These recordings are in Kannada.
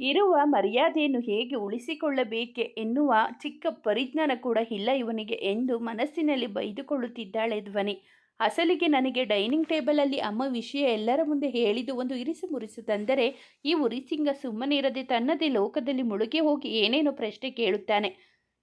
ಇರುವ ಮರ್ಯಾದೆಯನ್ನು ಹೇಗೆ ಉಳಿಸಿಕೊಳ್ಳಬೇಕೆ ಎನ್ನುವ ಚಿಕ್ಕ ಪರಿಜ್ಞಾನ ಕೂಡ ಇಲ್ಲ ಇವನಿಗೆ ಎಂದು ಮನಸ್ಸಿನಲ್ಲಿ ಬೈದುಕೊಳ್ಳುತ್ತಿದ್ದಾಳೆ ಧ್ವನಿ. ಅಸಲಿಗೆ ನನಗೆ ಡೈನಿಂಗ್ ಟೇಬಲಲ್ಲಿ ಅಮ್ಮ ವಿಷಯ ಎಲ್ಲರ ಮುಂದೆ ಹೇಳಿದು ಒಂದು ಇರಿಸು ಮುರಿಸು ತಂದರೆ ಈ ಉರಿಸಿಂಗ ಸುಮ್ಮನಿರದೆ ತನ್ನದೇ ಲೋಕದಲ್ಲಿ ಮುಳುಗಿ ಹೋಗಿ ಏನೇನೋ ಪ್ರಶ್ನೆ ಕೇಳುತ್ತಾನೆ.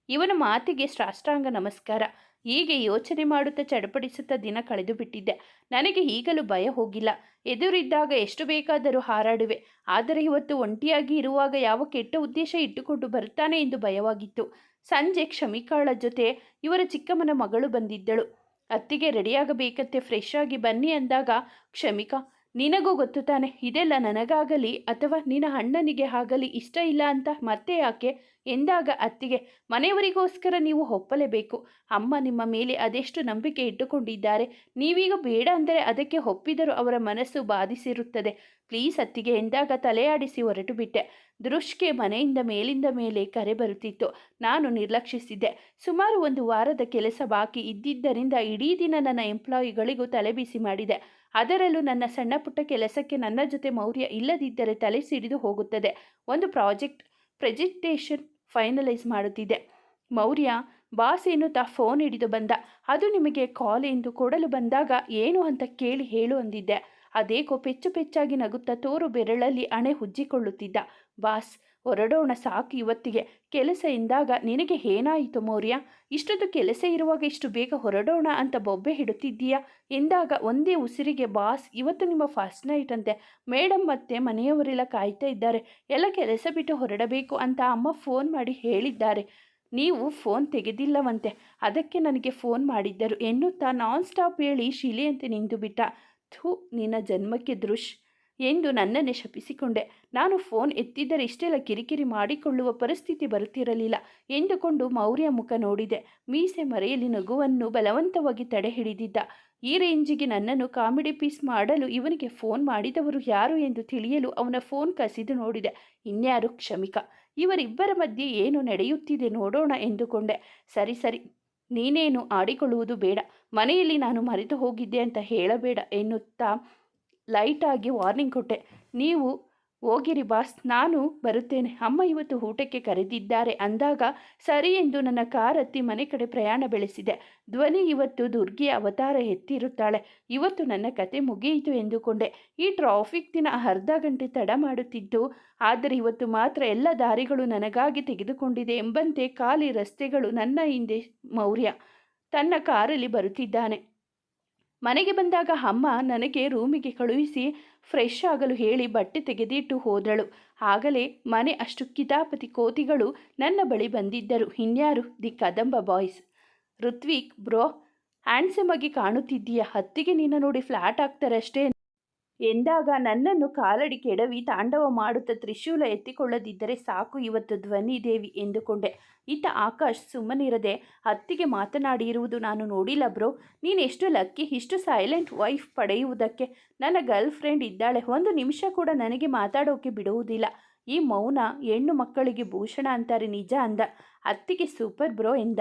ಇವನ ಮಾತಿಗೆ ಸಾಷ್ಟಾಂಗ ನಮಸ್ಕಾರ. ಹೀಗೆ ಯೋಚನೆ ಮಾಡುತ್ತಾ ಚಡಪಡಿಸುತ್ತಾ ದಿನ ಕಳೆದು ಬಿಟ್ಟಿದ್ದೆ. ನನಗೆ ಈಗಲೂ ಭಯ ಹೋಗಿಲ್ಲ. ಎದುರಿದ್ದಾಗ ಎಷ್ಟು ಬೇಕಾದರೂ ಹಾರಾಡುವೆ. ಆದರೆ ಇವತ್ತು ಒಂಟಿಯಾಗಿ ಇರುವಾಗ ಯಾವ ಕೆಟ್ಟ ಉದ್ದೇಶ ಇಟ್ಟುಕೊಂಡು ಬರುತ್ತಾನೆ ಎಂದು ಭಯವಾಗಿತ್ತು. ಸಂಜೆ ಕ್ಷಮಿಕಾಳ ಜೊತೆ ಇವರ ಚಿಕ್ಕಮ್ಮನ ಮಗಳು ಬಂದಿದ್ದಳು. ಅತ್ತಿಗೆ ರೆಡಿಯಾಗಬೇಕಂತೆ ಫ್ರೆಶ್ ಆಗಿ ಬನ್ನಿ ಅಂದಾಗ, ಕ್ಷಮಿಕಾ ನಿನಗೂ ಗೊತ್ತು ತಾನೆ, ಇದೆಲ್ಲ ನನಗಾಗಲಿ ಅಥವಾ ನಿನ್ನ ಅಣ್ಣನಿಗೆ ಆಗಲಿ ಇಷ್ಟ ಇಲ್ಲ ಅಂತ ಮತ್ತೆ ಯಾಕೆ? ಎಂದಾಗ ಅತ್ತಿಗೆ, ಮನೆಯವರಿಗೋಸ್ಕರ ನೀವು ಒಪ್ಪಲೇಬೇಕು. ಅಮ್ಮ ನಿಮ್ಮ ಮೇಲೆ ಅದೆಷ್ಟು ನಂಬಿಕೆ ಇಟ್ಟುಕೊಂಡಿದ್ದಾರೆ? ನೀವೀಗ ಬೇಡ ಅಂದರೆ ಅದಕ್ಕೆ ಒಪ್ಪಿದರೂ ಅವರ ಮನಸ್ಸು ಬಾಧಿಸಿರುತ್ತದೆ. ಪ್ಲೀಸ್ ಅತ್ತಿಗೆ, ಎಂದಾಗ ತಲೆಯಾಡಿಸಿ ಹೊರಟು ಬಿಟ್ಟೆ ದೃಶ್ಯಕ್ಕೆ ಮನೆಯಿಂದ ಮೇಲಿಂದ ಮೇಲೆ ಕರೆ ಬರುತ್ತಿತ್ತು. ನಾನು ನಿರ್ಲಕ್ಷಿಸಿದ್ದೆ. ಸುಮಾರು ಒಂದು ವಾರದ ಕೆಲಸ ಬಾಕಿ ಇದ್ದಿದ್ದರಿಂದ ಇಡೀ ದಿನ ನನ್ನ ಎಂಪ್ಲಾಯಿಗಳಿಗೂ ತಲೆಬಿಸಿ ಮಾಡಿದೆ. ಅದರಲ್ಲೂ ನನ್ನ ಸಣ್ಣ ಪುಟ್ಟ ಕೆಲಸಕ್ಕೆ ನನ್ನ ಜೊತೆ ಮೌರ್ಯ ಇಲ್ಲದಿದ್ದರೆ ತಲೆ ಸಿಡಿದು ಹೋಗುತ್ತದೆ. ಒಂದು ಪ್ರಾಜೆಕ್ಟ್ ಪ್ರೆಸೆಂಟೇಷನ್ ಫೈನಲೈಸ್ ಮಾಡುತ್ತಿದೆ. ಮೌರ್ಯ ಬಾಸ್ ಎನ್ನುತ್ತಾ ಫೋನ್ ಹಿಡಿದು ಬಂದ. ಅದು ನಿಮಗೆ ಕಾಲ್ ಎಂದು ಕೊಡಲು ಬಂದಾಗ ಏನು ಅಂತ ಕೇಳಿ ಹೇಳು ಅಂದಿದ್ದೆ. ಅದೇಕೋ ಪೆಚ್ಚು ಪೆಚ್ಚಾಗಿ ನಗುತ್ತಾ ತೋರು ಬೆರಳಲ್ಲಿ ಅಣೆ ಹುಜ್ಜಿಕೊಳ್ಳುತ್ತಿದ್ದ. ಬಾಸ್ ಹೊರಡೋಣ ಸಾಕು ಇವತ್ತಿಗೆ. ಕೆಲಸ ಎಂದಾಗ ನಿನಗೆ ಏನಾಯಿತು ಮೌರ್ಯ? ಇಷ್ಟೊಂದು ಕೆಲಸ ಇರುವಾಗ ಇಷ್ಟು ಬೇಗ ಹೊರಡೋಣ ಅಂತ ಬೊಬ್ಬೆ ಹಿಡುತ್ತಿದ್ದೀಯಾ? ಎಂದಾಗ ಒಂದೇ ಉಸಿರಿಗೆ, ಬಾಸ್, ಇವತ್ತು ನಿಮ್ಮ ಫಸ್ಟ್ ನೈಟ್ ಅಂತೆ ಮೇಡಮ್ ಮತ್ತೆ ಮನೆಯವರೆಲ್ಲ ಕಾಯ್ತಾ ಇದ್ದಾರೆ. ಎಲ್ಲ ಕೆಲಸ ಬಿಟ್ಟು ಹೊರಡಬೇಕು ಅಂತ ಅಮ್ಮ ಫೋನ್ ಮಾಡಿ ಹೇಳಿದ್ದಾರೆ. ನೀವು ಫೋನ್ ತೆಗೆದಿಲ್ಲವಂತೆ. ಅದಕ್ಕೆ ನನಗೆ ಫೋನ್ ಮಾಡಿದ್ದರು. ಎನ್ನುತ್ತಾ ನಾನ್ ಸ್ಟಾಪ್ ಹೇಳಿ ಶಿಲೆಯಂತೆ ನಿಂತು ಬಿಟ್ಟ ಥೂ, ನಿನ್ನ ಜನ್ಮಕ್ಕೆ ದೃಶ್. ಎಂದು ನನ್ನನ್ನೇ ಶಪಿಸಿಕೊಂಡೆ. ನಾನು ಫೋನ್ ಎತ್ತಿದ್ದರೆ ಇಷ್ಟೆಲ್ಲ ಕಿರಿಕಿರಿ ಮಾಡಿಕೊಳ್ಳುವ ಪರಿಸ್ಥಿತಿ ಬರುತ್ತಿರಲಿಲ್ಲ ಎಂದುಕೊಂಡು ಮೌರ್ಯ ಮುಖ ನೋಡಿದೆ. ಮೀಸೆ ಮರೆಯಲ್ಲಿ ನಗುವನ್ನು ಬಲವಂತವಾಗಿ ತಡೆ ಹಿಡಿದಿದ್ದ ಈ ರೇಂಜಿಗೆ ನನ್ನನ್ನು ಕಾಮಿಡಿ ಪೀಸ್ ಮಾಡಲು ಇವನಿಗೆ ಫೋನ್ ಮಾಡಿದವರು ಯಾರು ಎಂದು ತಿಳಿಯಲು ಅವನ ಫೋನ್ ಕಸಿದು ನೋಡಿದೆ. ಇನ್ಯಾರು ಕ್ಷಮಿಕ. ಇವರಿಬ್ಬರ ಮಧ್ಯೆ ಏನು ನಡೆಯುತ್ತಿದೆ ನೋಡೋಣ ಎಂದುಕೊಂಡೆ. ಸರಿ ಸರಿ. ನೀನೇನು ಆಡಿಕೊಳ್ಳುವುದು ಬೇಡ. ಮನೆಯಲ್ಲಿ ನಾನು ಮರೆತು ಹೋಗಿದ್ದೆ ಅಂತ ಹೇಳಬೇಡ ಎನ್ನುತ್ತಾ ಲೈಟಾಗಿ ವಾರ್ನಿಂಗ್ ಕೊಟ್ಟೆ. ನೀವು ಹೋಗಿರಿ ಬಾಸ್, ನಾನು ಬರುತ್ತೇನೆ. ಅಮ್ಮ ಇವತ್ತು ಊಟಕ್ಕೆ ಕರೆದಿದ್ದಾರೆ ಅಂದಾಗ ಸರಿ ಎಂದು ನನ್ನ ಕಾರ್ ಹತ್ತಿ ಮನೆ ಕಡೆ ಪ್ರಯಾಣ ಬೆಳೆಸಿದೆ. ಧ್ವನಿ ಇವತ್ತು ದುರ್ಗಿಯ ಅವತಾರ ಎತ್ತಿರುತ್ತಾಳೆ. ಇವತ್ತು ನನ್ನ ಕತೆ ಮುಗಿಯಿತು ಎಂದುಕೊಂಡೆ. ಈ ಟ್ರಾಫಿಕ್ ದಿನ ಅರ್ಧ ಗಂಟೆ ತಡ ಮಾಡುತ್ತಿದ್ದು ಆದರೆ ಇವತ್ತು ಮಾತ್ರ ಎಲ್ಲ ದಾರಿಗಳು ನನಗಾಗಿ ತೆಗೆದುಕೊಂಡಿದೆ ಎಂಬಂತೆ ಖಾಲಿ ರಸ್ತೆಗಳು ನನ್ನ ಹಿಂದೆ ಮೌರ್ಯ ತನ್ನ ಕಾರಲ್ಲಿ ಬರುತ್ತಿದ್ದಾನೆ. ಮನೆಗೆ ಬಂದಾಗ ಅಮ್ಮ ನನಗೆ ರೂಮಿಗೆ ಕಳುಹಿಸಿ ಫ್ರೆಶ್ ಆಗಲು ಹೇಳಿ ಬಟ್ಟೆ ತೆಗೆದಿಟ್ಟು ಹೋದಳು. ಆಗಲೇ ಮನೆ ಅಷ್ಟು ಕಿತಾಪತಿ ಕೋತಿಗಳು ನನ್ನ ಬಳಿ ಬಂದಿದ್ದರು. ಇನ್ಯಾರು? The Kadamba boys. Ritvik, bro, handsome ಆಗಿ ಕಾಣುತ್ತಿದ್ದೀಯ? ಹತ್ತಿಗೆ ನಿನ್ನ ನೋಡಿ ಫ್ಲಾಟ್ ಆಗ್ತಾರೆ ಅಷ್ಟೇ ಎಂದಾಗ ನನ್ನನ್ನು ಕಾಲಡಿ ಕೆಡವಿ ತಾಂಡವ ಮಾಡುತ್ತಾ ತ್ರಿಶೂಲ ಎತ್ತಿಕೊಳ್ಳದಿದ್ದರೆ ಸಾಕು ಇವತ್ತು ಧ್ವನಿ ದೇವಿ ಎಂದುಕೊಂಡೆ. ಇತ್ತ ಆಕಾಶ್ ಸುಮ್ಮನಿರದೆ, ಅತ್ತಿಗೆ ಮಾತನಾಡಿರುವುದು ನಾನು ನೋಡಿಲ್ಲ ಬ್ರೋ. ನೀನೆಷ್ಟು ಲಕ್ಕಿ, ಇಷ್ಟು ಸೈಲೆಂಟ್ ವೈಫ್ ಪಡೆಯುವುದಕ್ಕೆ ನನ್ನ ಗರ್ಲ್ ಫ್ರೆಂಡ್ ಇದ್ದಾಳೆ. ಒಂದು ನಿಮಿಷ ಕೂಡ ನನಗೆ ಮಾತಾಡೋಕೆ ಬಿಡುವುದಿಲ್ಲ. ಈ ಮೌನ ಹೆಣ್ಣು ಮಕ್ಕಳಿಗೆ ಭೂಷಣ ಅಂತಾರೆ ನಿಜ ಅಂದ. ಅತ್ತಿಗೆ ಸೂಪರ್ ಬ್ರೋ ಎಂದ.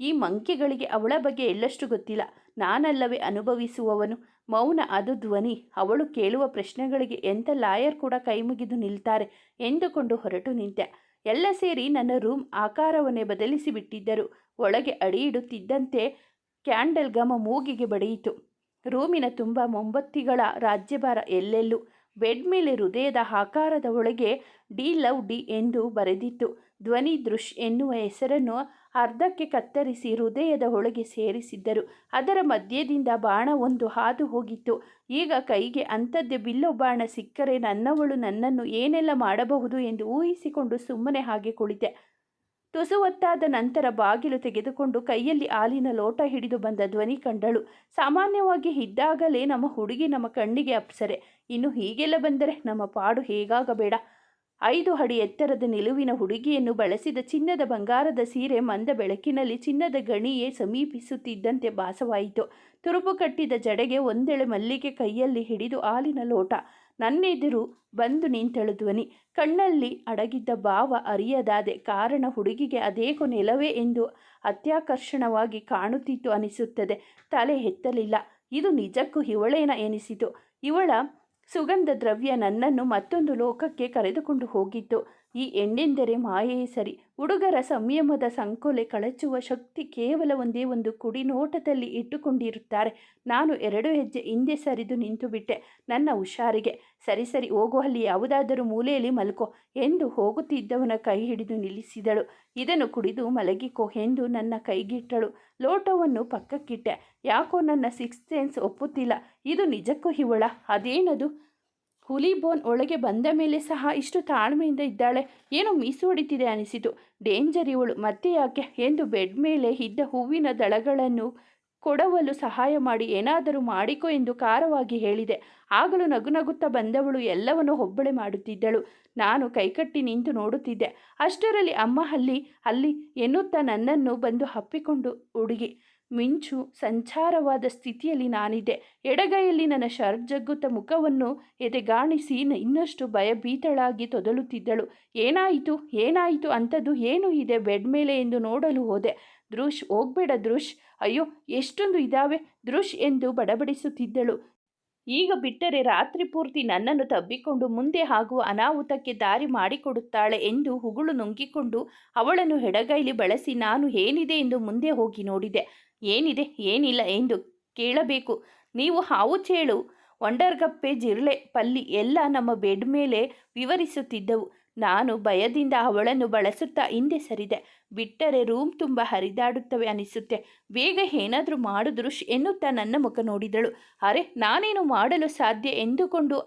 ಈ ಮಂಕೆಗಳಿಗೆ ಅವಳ ಬಗ್ಗೆ ಎಲ್ಲಷ್ಟು ಗೊತ್ತಿಲ್ಲ. ನಾನಲ್ಲವೇ ಅನುಭವಿಸುವವನು. ಮೌನ ಅದು ಧ್ವನಿ. ಅವಳು ಕೇಳುವ ಪ್ರಶ್ನೆಗಳಿಗೆ ಎಂಥ ಲಾಯರ್ ಕೂಡ ಕೈಮುಗಿದು ನಿಲ್ತಾರೆ ಎಂದುಕೊಂಡು ಹೊರಟು ನಿಂತೆ ಎಲ್ಲ ಸೇರಿ ನನ್ನ ರೂಮ್ ಆಕಾರವನ್ನೇ ಬದಲಿಸಿ ಬಿಟ್ಟಿದ್ದರು. ಒಳಗೆ ಅಡಿ ಇಡುತ್ತಿದ್ದಂತೆ ಕ್ಯಾಂಡಲ್ ಗಮ ಮೂಗಿಗೆ ಬಡಿಯಿತು. ರೂಮಿನ ತುಂಬ ಮೊಂಬತ್ತಿಗಳ ರಾಜ್ಯಭಾರ ಎಲ್ಲೆಲ್ಲೂ. ಬೆಡ್ ಮೇಲೆ ಹೃದಯದ ಆಕಾರದ ಒಳಗೆ ಡಿ ಲವ್ ಡಿ ಎಂದು ಬರೆದಿತ್ತು. ಧ್ವನಿ ದೃಶ್ ಎನ್ನುವ ಹೆಸರನ್ನು ಅರ್ಧಕ್ಕೆ ಕತ್ತರಿಸಿ ಹೃದಯದ ಒಳಗೆ ಸೇರಿಸಿದ್ದರು. ಅದರ ಮಧ್ಯದಿಂದ ಬಾಣ ಒಂದು ಹಾದು ಹೋಗಿತ್ತು. ಈಗ ಕೈಗೆ ಅಂಥದ್ದೇ ಬಿಲ್ಲು ಬಾಣ ಸಿಕ್ಕರೆ ನನ್ನವಳು ನನ್ನನ್ನು ಏನೆಲ್ಲ ಮಾಡಬಹುದು ಎಂದು ಊಹಿಸಿಕೊಂಡು ಸುಮ್ಮನೆ ಹಾಗೆ ಕುಳಿತೆ. ತುಸುವತ್ತಾದ ನಂತರ ಬಾಗಿಲು ತೆಗೆದುಕೊಂಡು ಕೈಯಲ್ಲಿ ಹಾಲಿನ ಲೋಟ ಹಿಡಿದು ಬಂದ ಧ್ವನಿ ಕಂಡಳು. ಸಾಮಾನ್ಯವಾಗಿ ಇದ್ದಾಗಲೇ ನಮ್ಮ ಹುಡುಗಿ ನಮ್ಮ ಕಣ್ಣಿಗೆ ಅಪ್ಸರೆ. ಇನ್ನು ಹೀಗೆಲ್ಲ ಬಂದರೆ ನಮ್ಮ ಪಾಡು ಹೇಗಾಗಬೇಡ. ಐದು ಅಡಿ ಎತ್ತರದ ನಿಲುವಿನ ಹುಡುಗಿಯನ್ನು ಬಳಸಿದ ಚಿನ್ನದ ಬಂಗಾರದ ಸೀರೆ ಮಂದ ಬೆಳಕಿನಲ್ಲಿ ಚಿನ್ನದ ಗಣಿಯೇ ಸಮೀಪಿಸುತ್ತಿದ್ದಂತೆ ಭಾಸವಾಯಿತು. ತುರುಪು ಕಟ್ಟಿದ ಜಡೆಗೆ ಒಂದೆಳೆ ಮಲ್ಲಿಗೆ ಕೈಯಲ್ಲಿ ಹಿಡಿದು ಹಾಲಿನ ಲೋಟ. ನನ್ನೆದುರು ಬಂದು ನಿಂತಳು ಧ್ವನಿ. ಕಣ್ಣಲ್ಲಿ ಅಡಗಿದ್ದ ಭಾವ ಅರಿಯದಾದೆ. ಕಾರಣ ಹುಡುಗಿಗೆ ಅದೇಕೋ ನೆಲವೇ ಎಂದು ಅತ್ಯಾಕರ್ಷಣವಾಗಿ ಕಾಣುತ್ತಿತ್ತು ಅನಿಸುತ್ತದೆ. ತಲೆ ಎತ್ತಲಿಲ್ಲ. ಇದು ನಿಜಕ್ಕೂ ಇವಳೇನ ಎನಿಸಿತು. ಇವಳ ಸುಗಂಧ ದ್ರವ್ಯ ನನ್ನನ್ನು ಮತ್ತೊಂದು ಲೋಕಕ್ಕೆ ಕರೆದುಕೊಂಡು ಹೋಗಿತ್ತು. ಈ ಹೆಣ್ಣೆಂದರೆ ಮಾಯೆಯೇ ಸರಿ. ಹುಡುಗರ ಸಂಯಮದ ಸಂಕೋಲೆ ಕಳಚುವ ಶಕ್ತಿ ಕೇವಲ ಒಂದೇ ಒಂದು ಕುಡಿ ನೋಟದಲ್ಲಿ ಇಟ್ಟುಕೊಂಡಿರುತ್ತಾರೆ. ನಾನು ಎರಡು ಹೆಜ್ಜೆ ಹಿಂದೆ ಸರಿದು ನಿಂತು ಬಿಟ್ಟೆ ನನ್ನ ಹುಷಾರಿಗೆ, ಸರಿ ಸರಿ, ಹೋಗು, ಅಲ್ಲಿ ಯಾವುದಾದರೂ ಮೂಲೆಯಲ್ಲಿ ಮಲ್ಕೋ ಎಂದು ಹೋಗುತ್ತಿದ್ದವನ ಕೈ ಹಿಡಿದು ನಿಲ್ಲಿಸಿದಳು. ಇದನ್ನು ಕುಡಿದು ಮಲಗಿಕೋ ಎಂದು ನನ್ನ ಕೈಗಿಟ್ಟಳು. ಲೋಟವನ್ನು ಪಕ್ಕಕ್ಕಿಟ್ಟೆ. ಯಾಕೋ ನನ್ನ ಸಿಕ್ಸ್ ಸೆನ್ಸ್ ಒಪ್ಪುತ್ತಿಲ್ಲ. ಇದು ನಿಜಕ್ಕೂ ಇವಳ? ಅದೇನದು? ಹುಲಿ ಬೋನ್ ಒಳಗೆ ಬಂದ ಮೇಲೆ ಸಹ ಇಷ್ಟು ತಾಳ್ಮೆಯಿಂದ ಇದ್ದಾಳೆ. ಏನೋ ಮೀಸು ಹೊಡಿತಿದೆ ಅನಿಸಿತು. ಡೇಂಜರ್ ಇವಳು, ಮತ್ತೆ ಯಾಕೆ? ಎಂದು ಬೆಡ್ ಮೇಲೆ ಇದ್ದ ಹೂವಿನ ದಳಗಳನ್ನು ಕೊಡವಲು ಸಹಾಯ ಮಾಡಿ ಏನಾದರೂ ಮಾಡಿಕೊ ಎಂದು ಖಾರವಾಗಿ ಹೇಳಿದೆ. ಆಗಲೂ ನಗು ನಗುತ್ತಾ ಬಂದವಳು ಎಲ್ಲವನ್ನೂ ಹೊಬ್ಬಳೆ ಮಾಡುತ್ತಿದ್ದಳು. ನಾನು ಕೈಕಟ್ಟಿ ನಿಂತು ನೋಡುತ್ತಿದ್ದೆ. ಅಷ್ಟರಲ್ಲಿ ಅಮ್ಮ ಅಲ್ಲಿ ಅಲ್ಲಿ ಎನ್ನುತ್ತಾ ನನ್ನನ್ನು ಬಂದು ಹಪ್ಪಿಕೊಂಡು ಹುಡುಗಿ ಮಿಂಚು ಸಂಚಾರವಾದ ಸ್ಥಿತಿಯಲ್ಲಿ ನಾನಿದ್ದೆ. ಎಡಗೈಯಲ್ಲಿ ನನ್ನ ಶರ್ಜಗ್ಗುತ ಮುಖವನ್ನು ಎದೆಗಾಣಿಸಿ ಇನ್ನಷ್ಟು ಭಯಭೀತಳಾಗಿ ತೊದಲುತ್ತಿದ್ದಳು. ಏನಾಯಿತು? ಏನಾಯಿತು? ಅಂಥದ್ದು ಏನು ಇದೆ ಬೆಡ್ ಮೇಲೆ ಎಂದು ನೋಡಲು ಹೋದೆ. ದೃಶ್ ಹೋಗ್ಬೇಡ ದೃಶ್ ಅಯ್ಯೋ, ಎಷ್ಟೊಂದು ಇದಾವೆ? ದೃಶ್ ಎಂದು ಬಡಬಡಿಸುತ್ತಿದ್ದಳು. ಈಗ ಬಿಟ್ಟರೆ ರಾತ್ರಿ ಪೂರ್ತಿ ನನ್ನನ್ನು ತಬ್ಬಿಕೊಂಡು ಮುಂದೆ ಹಾಗೂ ಅನಾಹುತಕ್ಕೆ ದಾರಿ ಮಾಡಿಕೊಡುತ್ತಾಳೆ ಎಂದು ಹುಗುಳು ನುಂಗಿಕೊಂಡು ಅವಳನ್ನು ಹೆಡಗೈಲಿ ಬಳಸಿ ನಾನು ಏನಿದೆ ಎಂದು ಮುಂದೆ ಹೋಗಿ ನೋಡಿದೆ. ಏನಿದೆ? ಏನಿಲ್ಲ ಎಂದು ಕೇಳಬೇಕು. ನೀವು ಹಾವು ಚೇಳು ಒಂಡರ್ಗಪ್ಪೆ ಜಿರ್ಲೆ, ಪಲ್ಲಿ ಎಲ್ಲ ನಮ್ಮ ಬೆಡ್ ಮೇಲೆ ವಿವರಿಸುತ್ತಿದ್ದವು. ನಾನು ಭಯದಿಂದ ಅವಳನ್ನು ಬಳಸುತ್ತಾ ಹಿಂದೆ ಸರಿದೆ. ಬಿಟ್ಟರೆ ರೂಮ್ ತುಂಬ ಹರಿದಾಡುತ್ತವೆ ಅನಿಸುತ್ತೆ. ಬೇಗ ಏನಾದರೂ ಮಾಡಿದ್ರು ಎನ್ನುತ್ತಾ ನನ್ನ ಮುಖ ನೋಡಿದಳು. ಅರೆ, ನಾನೇನು ಮಾಡಲು ಸಾಧ್ಯ ಎಂದುಕೊಂಡು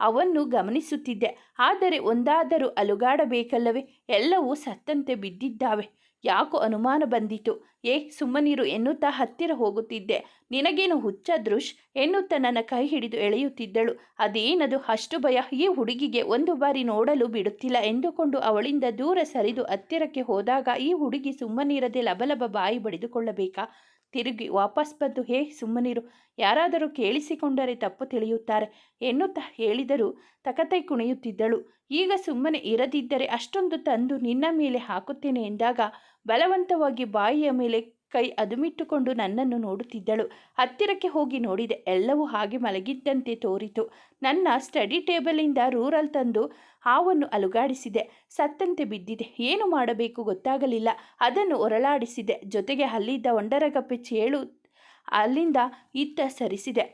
ಅವನ್ನು ಗಮನಿಸುತ್ತಿದ್ದೆ. ಆದರೆ ಒಂದಾದರೂ ಅಲುಗಾಡಬೇಕಲ್ಲವೇ? ಎಲ್ಲವೂ ಸತ್ತಂತೆ ಬಿದ್ದಿದ್ದಾವೆ. ಯಾಕೋ ಅನುಮಾನ ಬಂದಿತು. ಏ, ಸುಮ್ಮನಿರು, ಎನ್ನುತ್ತಾ ಹತ್ತಿರ ಹೋಗುತ್ತಿದ್ದೆ. ನಿನಗೇನು ಹುಚ್ಚ ದೃಶ್ ಎನ್ನುತ್ತಾ ನನ್ನ ಕೈ ಹಿಡಿದು ಎಳೆಯುತ್ತಿದ್ದಳು. ಅದೇನದು? ಅಷ್ಟು ಭಯ. ಈ ಹುಡುಗಿಗೆ ಒಂದು ಬಾರಿ ನೋಡಲು ಬಿಡುತ್ತಿಲ್ಲ ಎಂದುಕೊಂಡು ಅವಳಿಂದ ದೂರ ಸರಿದು ಹತ್ತಿರಕ್ಕೆ ಹೋದಾಗ ಈ ಹುಡುಗಿ ಸುಮ್ಮನಿರದೆ ಲಬಲಬ ಬಾಯಿ ಬಡಿದುಕೊಳ್ಳಬೇಕಾ? ತಿರುಗಿ ವಾಪಸ್ ಬಂದು, ಹೇ, ಸುಮ್ಮನಿರು. ಯಾರಾದರೂ ಕೇಳಿಸಿಕೊಂಡರೆ ತಪ್ಪು ತಿಳಿಯುತ್ತಾರೆ. ಎನ್ನುತ್ತಾ ಹೇಳಿದರೂ ತಕತೈ ಕುಣಿಯುತ್ತಿದ್ದಳು. ಈಗ ಸುಮ್ಮನೆ ಇರದಿದ್ದರೆ ಅಷ್ಟೊಂದು ತಂದು ನಿನ್ನ ಮೇಲೆ ಹಾಕುತ್ತೇನೆ ಎಂದಾಗ ಬಲವಂತವಾಗಿ ಬಾಯಿಯ ಮೇಲೆ ಕೈ ಅದುಮಿಟ್ಟುಕೊಂಡು ನನ್ನನ್ನು ನೋಡುತ್ತಿದ್ದಳು. ಹತ್ತಿರಕ್ಕೆ ಹೋಗಿ ನೋಡಿದೆ. ಎಲ್ಲವೂ ಹಾಗೆ ಮಲಗಿದ್ದಂತೆ ತೋರಿತು. ನನ್ನ ಸ್ಟಡಿ ಟೇಬಲಿಂದ ರೂರಲ್ ತಂದು ಹಾವನ್ನು ಅಲುಗಾಡಿಸಿದೆ. ಸತ್ತಂತೆ ಬಿದ್ದಿದೆ. ಏನು ಮಾಡಬೇಕು ಗೊತ್ತಾಗಲಿಲ್ಲ. ಅದನ್ನು ಒರಳಾಡಿಸಿದೆ ಜೊತೆಗೆ ಅಲ್ಲಿದ್ದ ಒಂಡರಗಪ್ಪೆ ಚೇಳು ಅಲ್ಲಿಂದ ಇತ್ತ ಸರಿಸಿದೆ.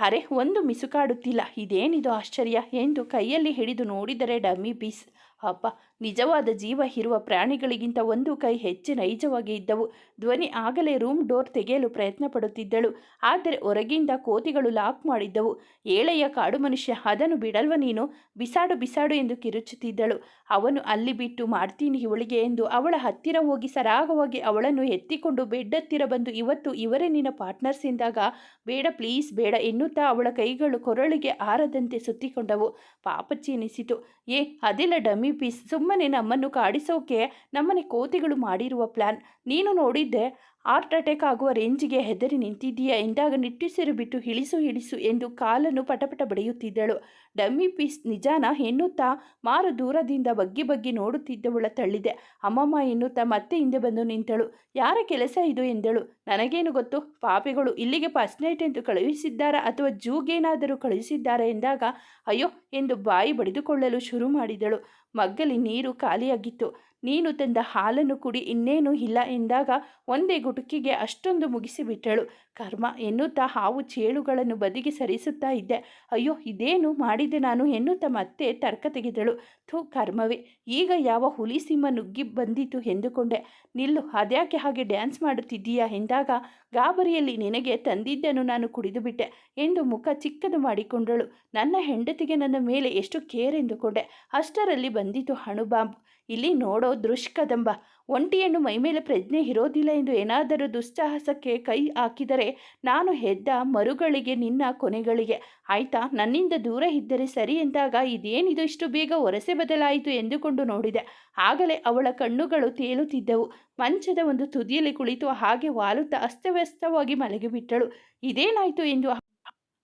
ಅರೆ, ಒಂದು ಮಿಸುಕಾಡುತ್ತಿಲ್ಲ. ಇದೇನಿದು ಆಶ್ಚರ್ಯ ಎಂದು ಕೈಯಲ್ಲಿ ಹಿಡಿದು ನೋಡಿದರೆ ಡಮ್ಮಿ ಪೀಸ್. ಅಪ್ಪ ನಿಜವಾದ ಜೀವ ಇರುವ ಪ್ರಾಣಿಗಳಿಗಿಂತ ಒಂದು ಕೈ ಹೆಚ್ಚು ನೈಜವಾಗಿ ಇದ್ದವು. ಧ್ವನಿ ಆಗಲೇ ರೂಮ್ ಡೋರ್ ತೆಗೆಯಲು ಪ್ರಯತ್ನ ಪಡುತ್ತಿದ್ದಳು ಆದರೆ ಹೊರಗಿಂದ ಕೋತಿಗಳು ಲಾಕ್ ಮಾಡಿದ್ದವು. ಏಳೆಯ ಕಾಡು ಮನುಷ್ಯ, ಅದನ್ನು ಬಿಡಲ್ವ ನೀನು? ಬಿಸಾಡು ಬಿಸಾಡು ಎಂದು ಕಿರುಚುತ್ತಿದ್ದಳು. ಅವನು ಅಲ್ಲಿ ಬಿಟ್ಟು ಮಾಡ್ತೀನಿ ಇವಳಿಗೆ ಎಂದು ಅವಳ ಹತ್ತಿರ ಹೋಗಿ ಸರಾಗವಾಗಿ ಅವಳನ್ನು ಎತ್ತಿಕೊಂಡು ಬೆಡ್ ಹತ್ತಿರ ಬಂದು, ಇವತ್ತು ಇವರೇ ನಿನ್ನ ಪಾರ್ಟ್ನರ್ಸ್ ಎಂದಾಗ, ಬೇಡ ಪ್ಲೀಸ್, ಬೇಡ ಎನ್ನುತ್ತಾ ಅವಳ ಕೈಗಳು ಕೊರಳಿಗೆ ಆರದಂತೆ ಸುತ್ತಿಕೊಂಡವು. ಪಾಪಚ್ಚಿ ಎನಿಸಿತು ಏ, ಅದಿಲ್ಲ ಡಮ್ಮಿ ಪೀಸ್ ಸುಮ್ಮನೆ ನಮ್ಮನ್ನು ಕಾಡಿಸೋಕೆ ನಮ್ಮನೆ ಕೋತಿಗಳು ಮಾಡಿರುವ ಪ್ಲ್ಯಾನ್ ನೀನು ನೋಡಿದ್ದೆ ಹಾರ್ಟ್ ಅಟ್ಯಾಕ್ ಆಗುವ ರೇಂಜಿಗೆ ಹೆದರಿ ನಿಂತಿದ್ದೀಯಾ? ಎಂದಾಗ ನಿಟ್ಟುಸಿರು ಬಿಟ್ಟು ಇಳಿಸು ಇಳಿಸು ಎಂದು ಕಾಲನ್ನು ಪಟಪಟ ಬಡಿಯುತ್ತಿದ್ದಳು. ಡಮ್ಮಿ ಪೀಸ್ ನಿಜಾನ ಎನ್ನುತ್ತಾ ಮಾರು ದೂರದಿಂದ ಬಗ್ಗಿ ಬಗ್ಗಿ ನೋಡುತ್ತಿದ್ದವಳ ತಳ್ಳಿದೆ. ಅಮ್ಮಮ್ಮ ಎನ್ನುತ್ತಾ ಮತ್ತೆ ಹಿಂದೆ ಬಂದು ನಿಂತಳು. ಯಾರ ಕೆಲಸ ಇದು? ಎಂದಳು. ನನಗೇನು ಗೊತ್ತು? ಪಾಪಿಗಳು ಇಲ್ಲಿಗೆ ಫಸ್ಟ್ ನೈಟ್ ಎಂದು ಕಳುಹಿಸಿದ್ದಾರಾ ಅಥವಾ ಜೂಗೇನಾದರೂ ಕಳುಹಿಸಿದ್ದಾರಾ ಎಂದಾಗ ಅಯ್ಯೋ ಎಂದು ಬಾಯಿ ಬಡಿದುಕೊಳ್ಳಲು ಶುರು ಮಾಡಿದಳು. ಮಗ್ಗಲಿ ನೀರು ಖಾಲಿಯಾಗಿತ್ತು. ನೀನು ತಂದ ಹಾಲನ್ನು ಕುಡಿ, ಇನ್ನೇನು ಇಲ್ಲ ಎಂದಾಗ ಒಂದೇ ಗುಟುಕಿಗೆ ಅಷ್ಟೊಂದು ಮುಗಿಸಿಬಿಟ್ಟಳು. ಕರ್ಮ ಎನ್ನುತ್ತಾ ಹಾವು ಚೇಳುಗಳನ್ನು ಬದಿಗೆ ಸರಿಸುತ್ತಾ ಇದ್ದೆ. ಅಯ್ಯೋ, ಇದೇನು ಮಾಡಿದೆ ನಾನು ಎನ್ನುತ್ತಾ ಮತ್ತೆ ತರ್ಕ ತೆಗೆದಳು. ಥೂ, ಕರ್ಮವೇ, ಈಗ ಯಾವ ಹುಲಿ ಸಿಂಹ ನುಗ್ಗಿ ಬಂದಿತು ಎಂದುಕೊಂಡೆ. ನಿಲ್ಲು, ಅದ್ಯಾಕೆ ಹಾಗೆ ಡ್ಯಾನ್ಸ್ ಮಾಡುತ್ತಿದ್ದೀಯಾ ಎಂದಾಗ ಗಾಬರಿಯಲ್ಲಿ ನಿನಗೆ ತಂದಿದ್ದನ್ನು ನಾನು ಕುಡಿದುಬಿಟ್ಟೆ ಎಂದು ಮುಖ ಚಿಕ್ಕದು ಮಾಡಿಕೊಂಡಳು. ನನ್ನ ಹೆಂಡತಿಗೆ ನನ್ನ ಮೇಲೆ ಎಷ್ಟು ಕೇರ್ ಎಂದುಕೊಂಡೆ. ಅಷ್ಟರಲ್ಲಿ ಬಂದಿತು ಹಣುಬಾಂಬ್ ಇಲ್ಲಿ ನೋಡೋ ದೃಷ್ಕದಂಬ. ಒಂಟಿಯನ್ನು ಮೈಮೇಲೆ ಪ್ರಜ್ಞೆ ಇರೋದಿಲ್ಲ ಎಂದು ಏನಾದರೂ ದುಸ್ಸಾಹಸಕ್ಕೆ ಕೈ ಹಾಕಿದರೆ ನಾನು ಹೆದ್ದ ಮರುಗಳಿಗೆ ನಿನ್ನ ಕೊನೆಗಳಿಗೆ. ಆಯ್ತಾ? ನನ್ನಿಂದ ದೂರ ಇದ್ದರೆ ಸರಿ ಎಂದಾಗ ಇದೇನಿದು? ಇಷ್ಟು ಬೇಗ ಒರೆಸೆ ಬದಲಾಯಿತು ಎಂದುಕೊಂಡು ನೋಡಿದೆ. ಆಗಲೇ ಅವಳ ಕಣ್ಣುಗಳು ತೇಲುತ್ತಿದ್ದವು. ಮಂಚದ ಒಂದು ತುದಿಯಲ್ಲಿ ಕುಳಿತು ಹಾಗೆ ವಾಲುತ್ತಾ ಅಸ್ತವ್ಯಸ್ತವಾಗಿ ಮಲಗಿಬಿಟ್ಟಳು. ಇದೇನಾಯಿತು ಎಂದು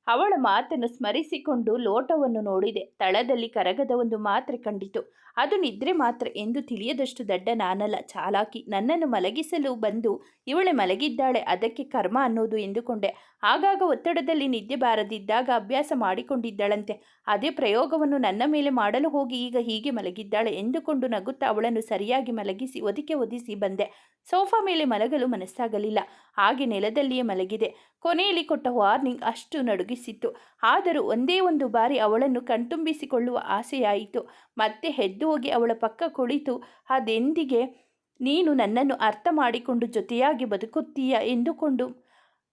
ಅವಳ ಮಾತನ್ನು ಸ್ಮರಿಸಿಕೊಂಡು ಲೋಟವನ್ನು ನೋಡಿದೆ. ತಳದಲ್ಲಿ ಕರಗದ ಒಂದು ಮಾತ್ರೆ ಕಂಡಿತು. ಅದು ನಿದ್ರೆ ಮಾತ್ರ ಎಂದು ತಿಳಿಯದಷ್ಟು ದಡ್ಡ ನಾನಲ್ಲ. ಚಾಲಾಕಿ ನನ್ನನ್ನು ಮಲಗಿಸಲು ಬಂದು ಇವಳೆ ಮಲಗಿದ್ದಾಳೆ. ಅದಕ್ಕೆ ಕರ್ಮ ಅನ್ನೋದು ಎಂದುಕೊಂಡೆ. ಆಗಾಗ ಒತ್ತಡದಲ್ಲಿ ನಿದ್ದೆ ಬಾರದಿದ್ದಾಗ ಅಭ್ಯಾಸ ಮಾಡಿಕೊಂಡಿದ್ದಳಂತೆ. ಅದೇ ಪ್ರಯೋಗವನ್ನು ನನ್ನ ಮೇಲೆ ಮಾಡಲು ಹೋಗಿ ಈಗ ಹೀಗೆ ಮಲಗಿದ್ದಾಳೆ ಎಂದುಕೊಂಡು ನಗುತ್ತಾ ಅವಳನ್ನು ಸರಿಯಾಗಿ ಮಲಗಿಸಿ ಒದಿಕೆ ಒದಿಸಿ ಬಂದೆ. ಸೋಫಾ ಮೇಲೆ ಮಲಗಲು ಮನಸ್ಸಾಗಲಿಲ್ಲ. ಹಾಗೆ ನೆಲದಲ್ಲಿಯೇ ಮಲಗಿದೆ. ಕೊನೆಯಲ್ಲಿ ಕೊಟ್ಟ ವಾರ್ನಿಂಗ್ ಅಷ್ಟು ನಡುಗಿಸಿತ್ತು. ಆದರೂ ಒಂದೇ ಒಂದು ಬಾರಿ ಅವಳನ್ನು ಕಣ್ತುಂಬಿಸಿಕೊಳ್ಳುವ ಆಸೆಯಾಯಿತು. ಮತ್ತೆ ಹೆದ್ದು ಹೋಗಿ ಅವಳ ಪಕ್ಕ ಕುಳಿತು, ಅದೆಂದಿಗೆ? ನೀನು ನನ್ನನ್ನು ಅರ್ಥ ಮಾಡಿಕೊಂಡು ಜೊತೆಯಾಗಿ ಬದುಕುತ್ತೀಯ? ಎಂದುಕೊಂಡು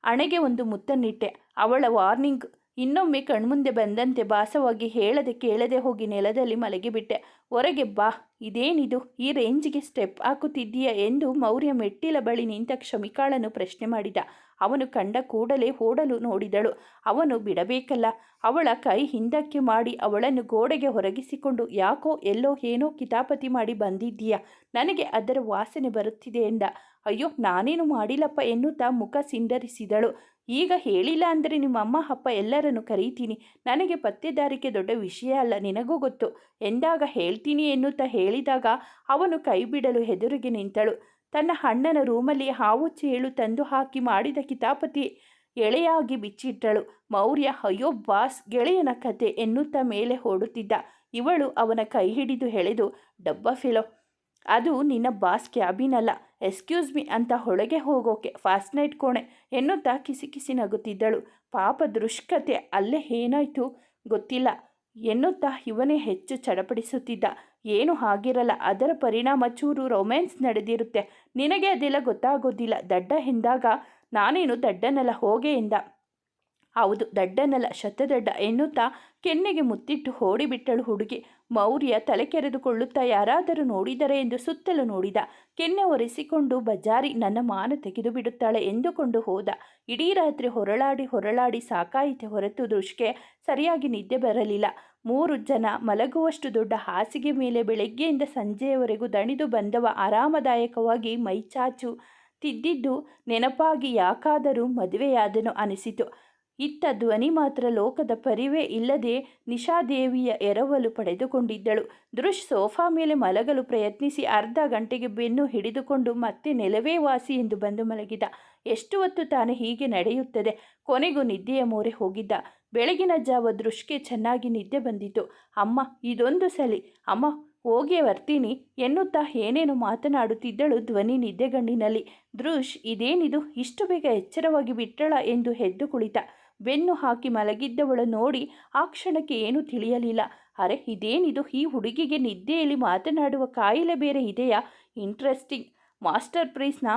ಹಣೆಗೆ ಒಂದು ಮುತ್ತನ್ನಿಟ್ಟೆ. ಅವಳ ವಾರ್ನಿಂಗ್ ಇನ್ನೊಮ್ಮೆ ಕಣ್ಮುಂದೆ ಬಂದಂತೆ ಭಾಸವಾಗಿ ಹೇಳದೆ ಕೇಳದೆ ಹೋಗಿ ನೆಲದಲ್ಲಿ ಮಲಗಿಬಿಟ್ಟೆ. ಹೊರಗೆ ಬಾ, ಇದೇನಿದು? ಈ ರೇಂಜಿಗೆ ಸ್ಟೆಪ್ ಹಾಕುತ್ತಿದ್ದೀಯ? ಎಂದು ಮೌರ್ಯ ಮೆಟ್ಟಿಲ ಬಳಿ ನಿಂತ ಕ್ಷಮಿಕಾಳನ್ನು ಪ್ರಶ್ನೆ ಮಾಡಿದ. ಅವನು ಕಂಡ ಕೂಡಲೇ ಓಡಲು ನೋಡಿದಳು. ಅವನು ಬಿಡಬೇಕಲ್ಲ, ಅವಳ ಕೈ ಹಿಂದಕ್ಕೆ ಮಾಡಿ ಅವಳನ್ನು ಗೋಡೆಗೆ ಹೊರಗಿಸಿಕೊಂಡು ಯಾಕೋ ಎಲ್ಲೋ ಏನೋ ಕಿತಾಪತಿ ಮಾಡಿ ಬಂದಿದ್ದೀಯ, ನನಗೆ ಅದರ ವಾಸನೆ ಬರುತ್ತಿದೆ ಎಂದ. ಅಯ್ಯೋ, ನಾನೇನು ಮಾಡಿಲ್ಲಪ್ಪ ಎನ್ನುತ್ತಾ ಮುಖ ಸಿಂಡರಿಸಿದಳು. ಈಗ ಹೇಳಿಲ್ಲ ಅಂದರೆ ನಿಮ್ಮ ಅಮ್ಮ ಅಪ್ಪ ಎಲ್ಲರನ್ನು ಕರೀತೀನಿ. ನನಗೆ ಪತ್ತೆದಾರಿಕೆ ದೊಡ್ಡ ವಿಷಯ ಅಲ್ಲ, ನಿನಗೂ ಗೊತ್ತು. ಎಂದಾಗ ಹೇಳ್ತೀನಿ ಎನ್ನುತ್ತಾ ಹೇಳಿದಾಗ ಅವನು ಕೈ ಬಿಡಲು ಹೆದರಿಗೆ ನಿಂತಳು. ತನ್ನ ಅಣ್ಣನ ರೂಮಲ್ಲಿ ಹಾವು ಚೇಳು ತಂದು ಹಾಕಿ ಮಾಡಿದ ಕಿತಾಪತಿ ಎಳೆಯಾಗಿ ಬಿಚ್ಚಿಟ್ಟಳು. ಮೌರ್ಯ, ಅಯ್ಯೋ, ಬಾಸ್, ಗೆಳೆಯನ ಕತೆ ಎನ್ನುತ್ತಾ ಮೇಲೆ ಓಡುತ್ತಿದ್ದ. ಇವಳು ಅವನ ಕೈ ಹಿಡಿದು ಎಳೆದು, ಡಬ್ಬ ಫಿಲೋ, ಅದು ನಿನ್ನ ಬಾಸ್ ಕ್ಯಾಬಿನ್ ಅಲ್ಲ. ಎಕ್ಸ್ಕ್ಯೂಸ್ ಮಿ ಅಂತ ಹೊಳಗೆ ಹೋಗೋಕೆ, ಫಾಸ್ಟ್ ನೈಟ್ ಕೋಣೆ ಎನ್ನುತ್ತಾ ಕಿಸಿ ಕಿಸಿ ನಗುತ್ತಿದ್ದಳು. ಪಾಪ ದೃಷ್ಕತೆ, ಅಲ್ಲೇ ಏನಾಯ್ತು ಗೊತ್ತಿಲ್ಲ ಎನ್ನುತ್ತಾ ಇವನೇ ಹೆಚ್ಚು ಚಡಪಡಿಸುತ್ತಿದ್ದ. ಏನು ಆಗಿರಲ್ಲ ಅದರ ಪರಿಣಾಮ ಚೂರು ರೊಮ್ಯಾನ್ಸ್ ನಡೆದಿರುತ್ತೆ. ನಿನಗೆ ಅದೆಲ್ಲ ಗೊತ್ತಾಗೋದಿಲ್ಲ. ದಡ್ಡ ಎಂದಾಗ ನಾನೇನು ದಡ್ಡನಲ್ಲ, ಹೋಗೆ ಎಂದ. ಹೌದು, ದಡ್ಡನಲ್ಲ, ಶತದಡ್ಡ ಎನ್ನುತ್ತಾ ಕೆನ್ನೆಗೆ ಮುತ್ತಿಟ್ಟು ಓಡಿಬಿಟ್ಟಳು ಹುಡುಗಿ. ಮೌರ್ಯ ತಲೆ ಕೆರೆದುಕೊಳ್ಳುತ್ತಾ ಯಾರಾದರೂ ನೋಡಿದರೆ ಎಂದು ಸುತ್ತಲೂ ನೋಡಿದ. ಕೆನ್ನೆ ಒರೆಸಿಕೊಂಡು ಬಜಾರಿ ನನ್ನ ಮಾನ ತೆಗೆದು ಬಿಡುತ್ತಾಳೆ ಎಂದುಕೊಂಡು ಹೋದ. ಇಡೀ ರಾತ್ರಿ ಹೊರಳಾಡಿ ಹೊರಳಾಡಿ ಸಾಕಾಯಿತೆ ಹೊರತು ದೃಷ್ಟಿಗೆ ಸರಿಯಾಗಿ ನಿದ್ದೆ ಬರಲಿಲ್ಲ. ಮೂರು ಜನ ಮಲಗುವಷ್ಟು ದೊಡ್ಡ ಹಾಸಿಗೆ ಮೇಲೆ ಬೆಳಗ್ಗೆಯಿಂದ ಸಂಜೆಯವರೆಗೂ ದಣಿದು ಬಂದವ ಆರಾಮದಾಯಕವಾಗಿ ಮೈಚಾಚು ತಿದ್ದಿದ್ದು ನೆನಪಾಗಿ ಯಾಕಾದರೂ ಮದುವೆಯಾದನು ಅನಿಸಿತು. ಇತ್ತ ಧ್ವನಿ ಮಾತ್ರ ಲೋಕದ ಪರಿವೇ ಇಲ್ಲದೆ ನಿಶಾದೇವಿಯ ಎರವಲು ಪಡೆದುಕೊಂಡಿದ್ದಳು. ದೃಶ್ ಸೋಫಾ ಮೇಲೆ ಮಲಗಲು ಪ್ರಯತ್ನಿಸಿ ಅರ್ಧ ಗಂಟೆಗೆ ಬೆನ್ನು ಹಿಡಿದುಕೊಂಡು ಮತ್ತೆ ನೆಲವೇ ವಾಸಿ ಎಂದು ಬಂದು ಮಲಗಿದ. ಎಷ್ಟು ಹೊತ್ತು ತಾನೇ ಹೀಗೆ ನಡೆಯುತ್ತದೆ? ಕೊನೆಗೂ ನಿದ್ದೆಯ ಮೋರೆ ಹೋಗಿದ್ದ. ಬೆಳಗಿನ ಜಾವ ದೃಷ್ಟಿಗೆ ಚೆನ್ನಾಗಿ ನಿದ್ದೆ ಬಂದಿತು. ಅಮ್ಮ, ಇದೊಂದು ಸಲಿ. ಅಮ್ಮ, ಹೋಗಿ ಬರ್ತೀನಿ. ಎನ್ನುತ್ತಾ ಏನೇನು ಮಾತನಾಡುತ್ತಿದ್ದಳು ಧ್ವನಿ ನಿದ್ದೆಗಣ್ಣಿನಲ್ಲಿ. ದೃಶ್ ಇದೇನಿದು? ಇಷ್ಟು ಬೇಗ ಎಚ್ಚರವಾಗಿ ಬಿಟ್ಟಳ ಎಂದು ಹೆದ್ದು ಕುಳಿತ. ಬೆನ್ನು ಹಾಕಿ ಮಲಗಿದ್ದವಳು ನೋಡಿ ಆ ಕ್ಷಣಕ್ಕೆ ಏನೂ ತಿಳಿಯಲಿಲ್ಲ. ಅರೆ, ಇದೇನಿದು? ಈ ಹುಡುಗಿಗೆ ನಿದ್ದೆಯಲ್ಲಿ ಮಾತನಾಡುವ ಕಾಯಿಲೆ ಬೇರೆ ಇದೆಯಾ? ಇಂಟ್ರೆಸ್ಟಿಂಗ್. ಮಾಸ್ಟರ್ ಪ್ರೈಸ್ನ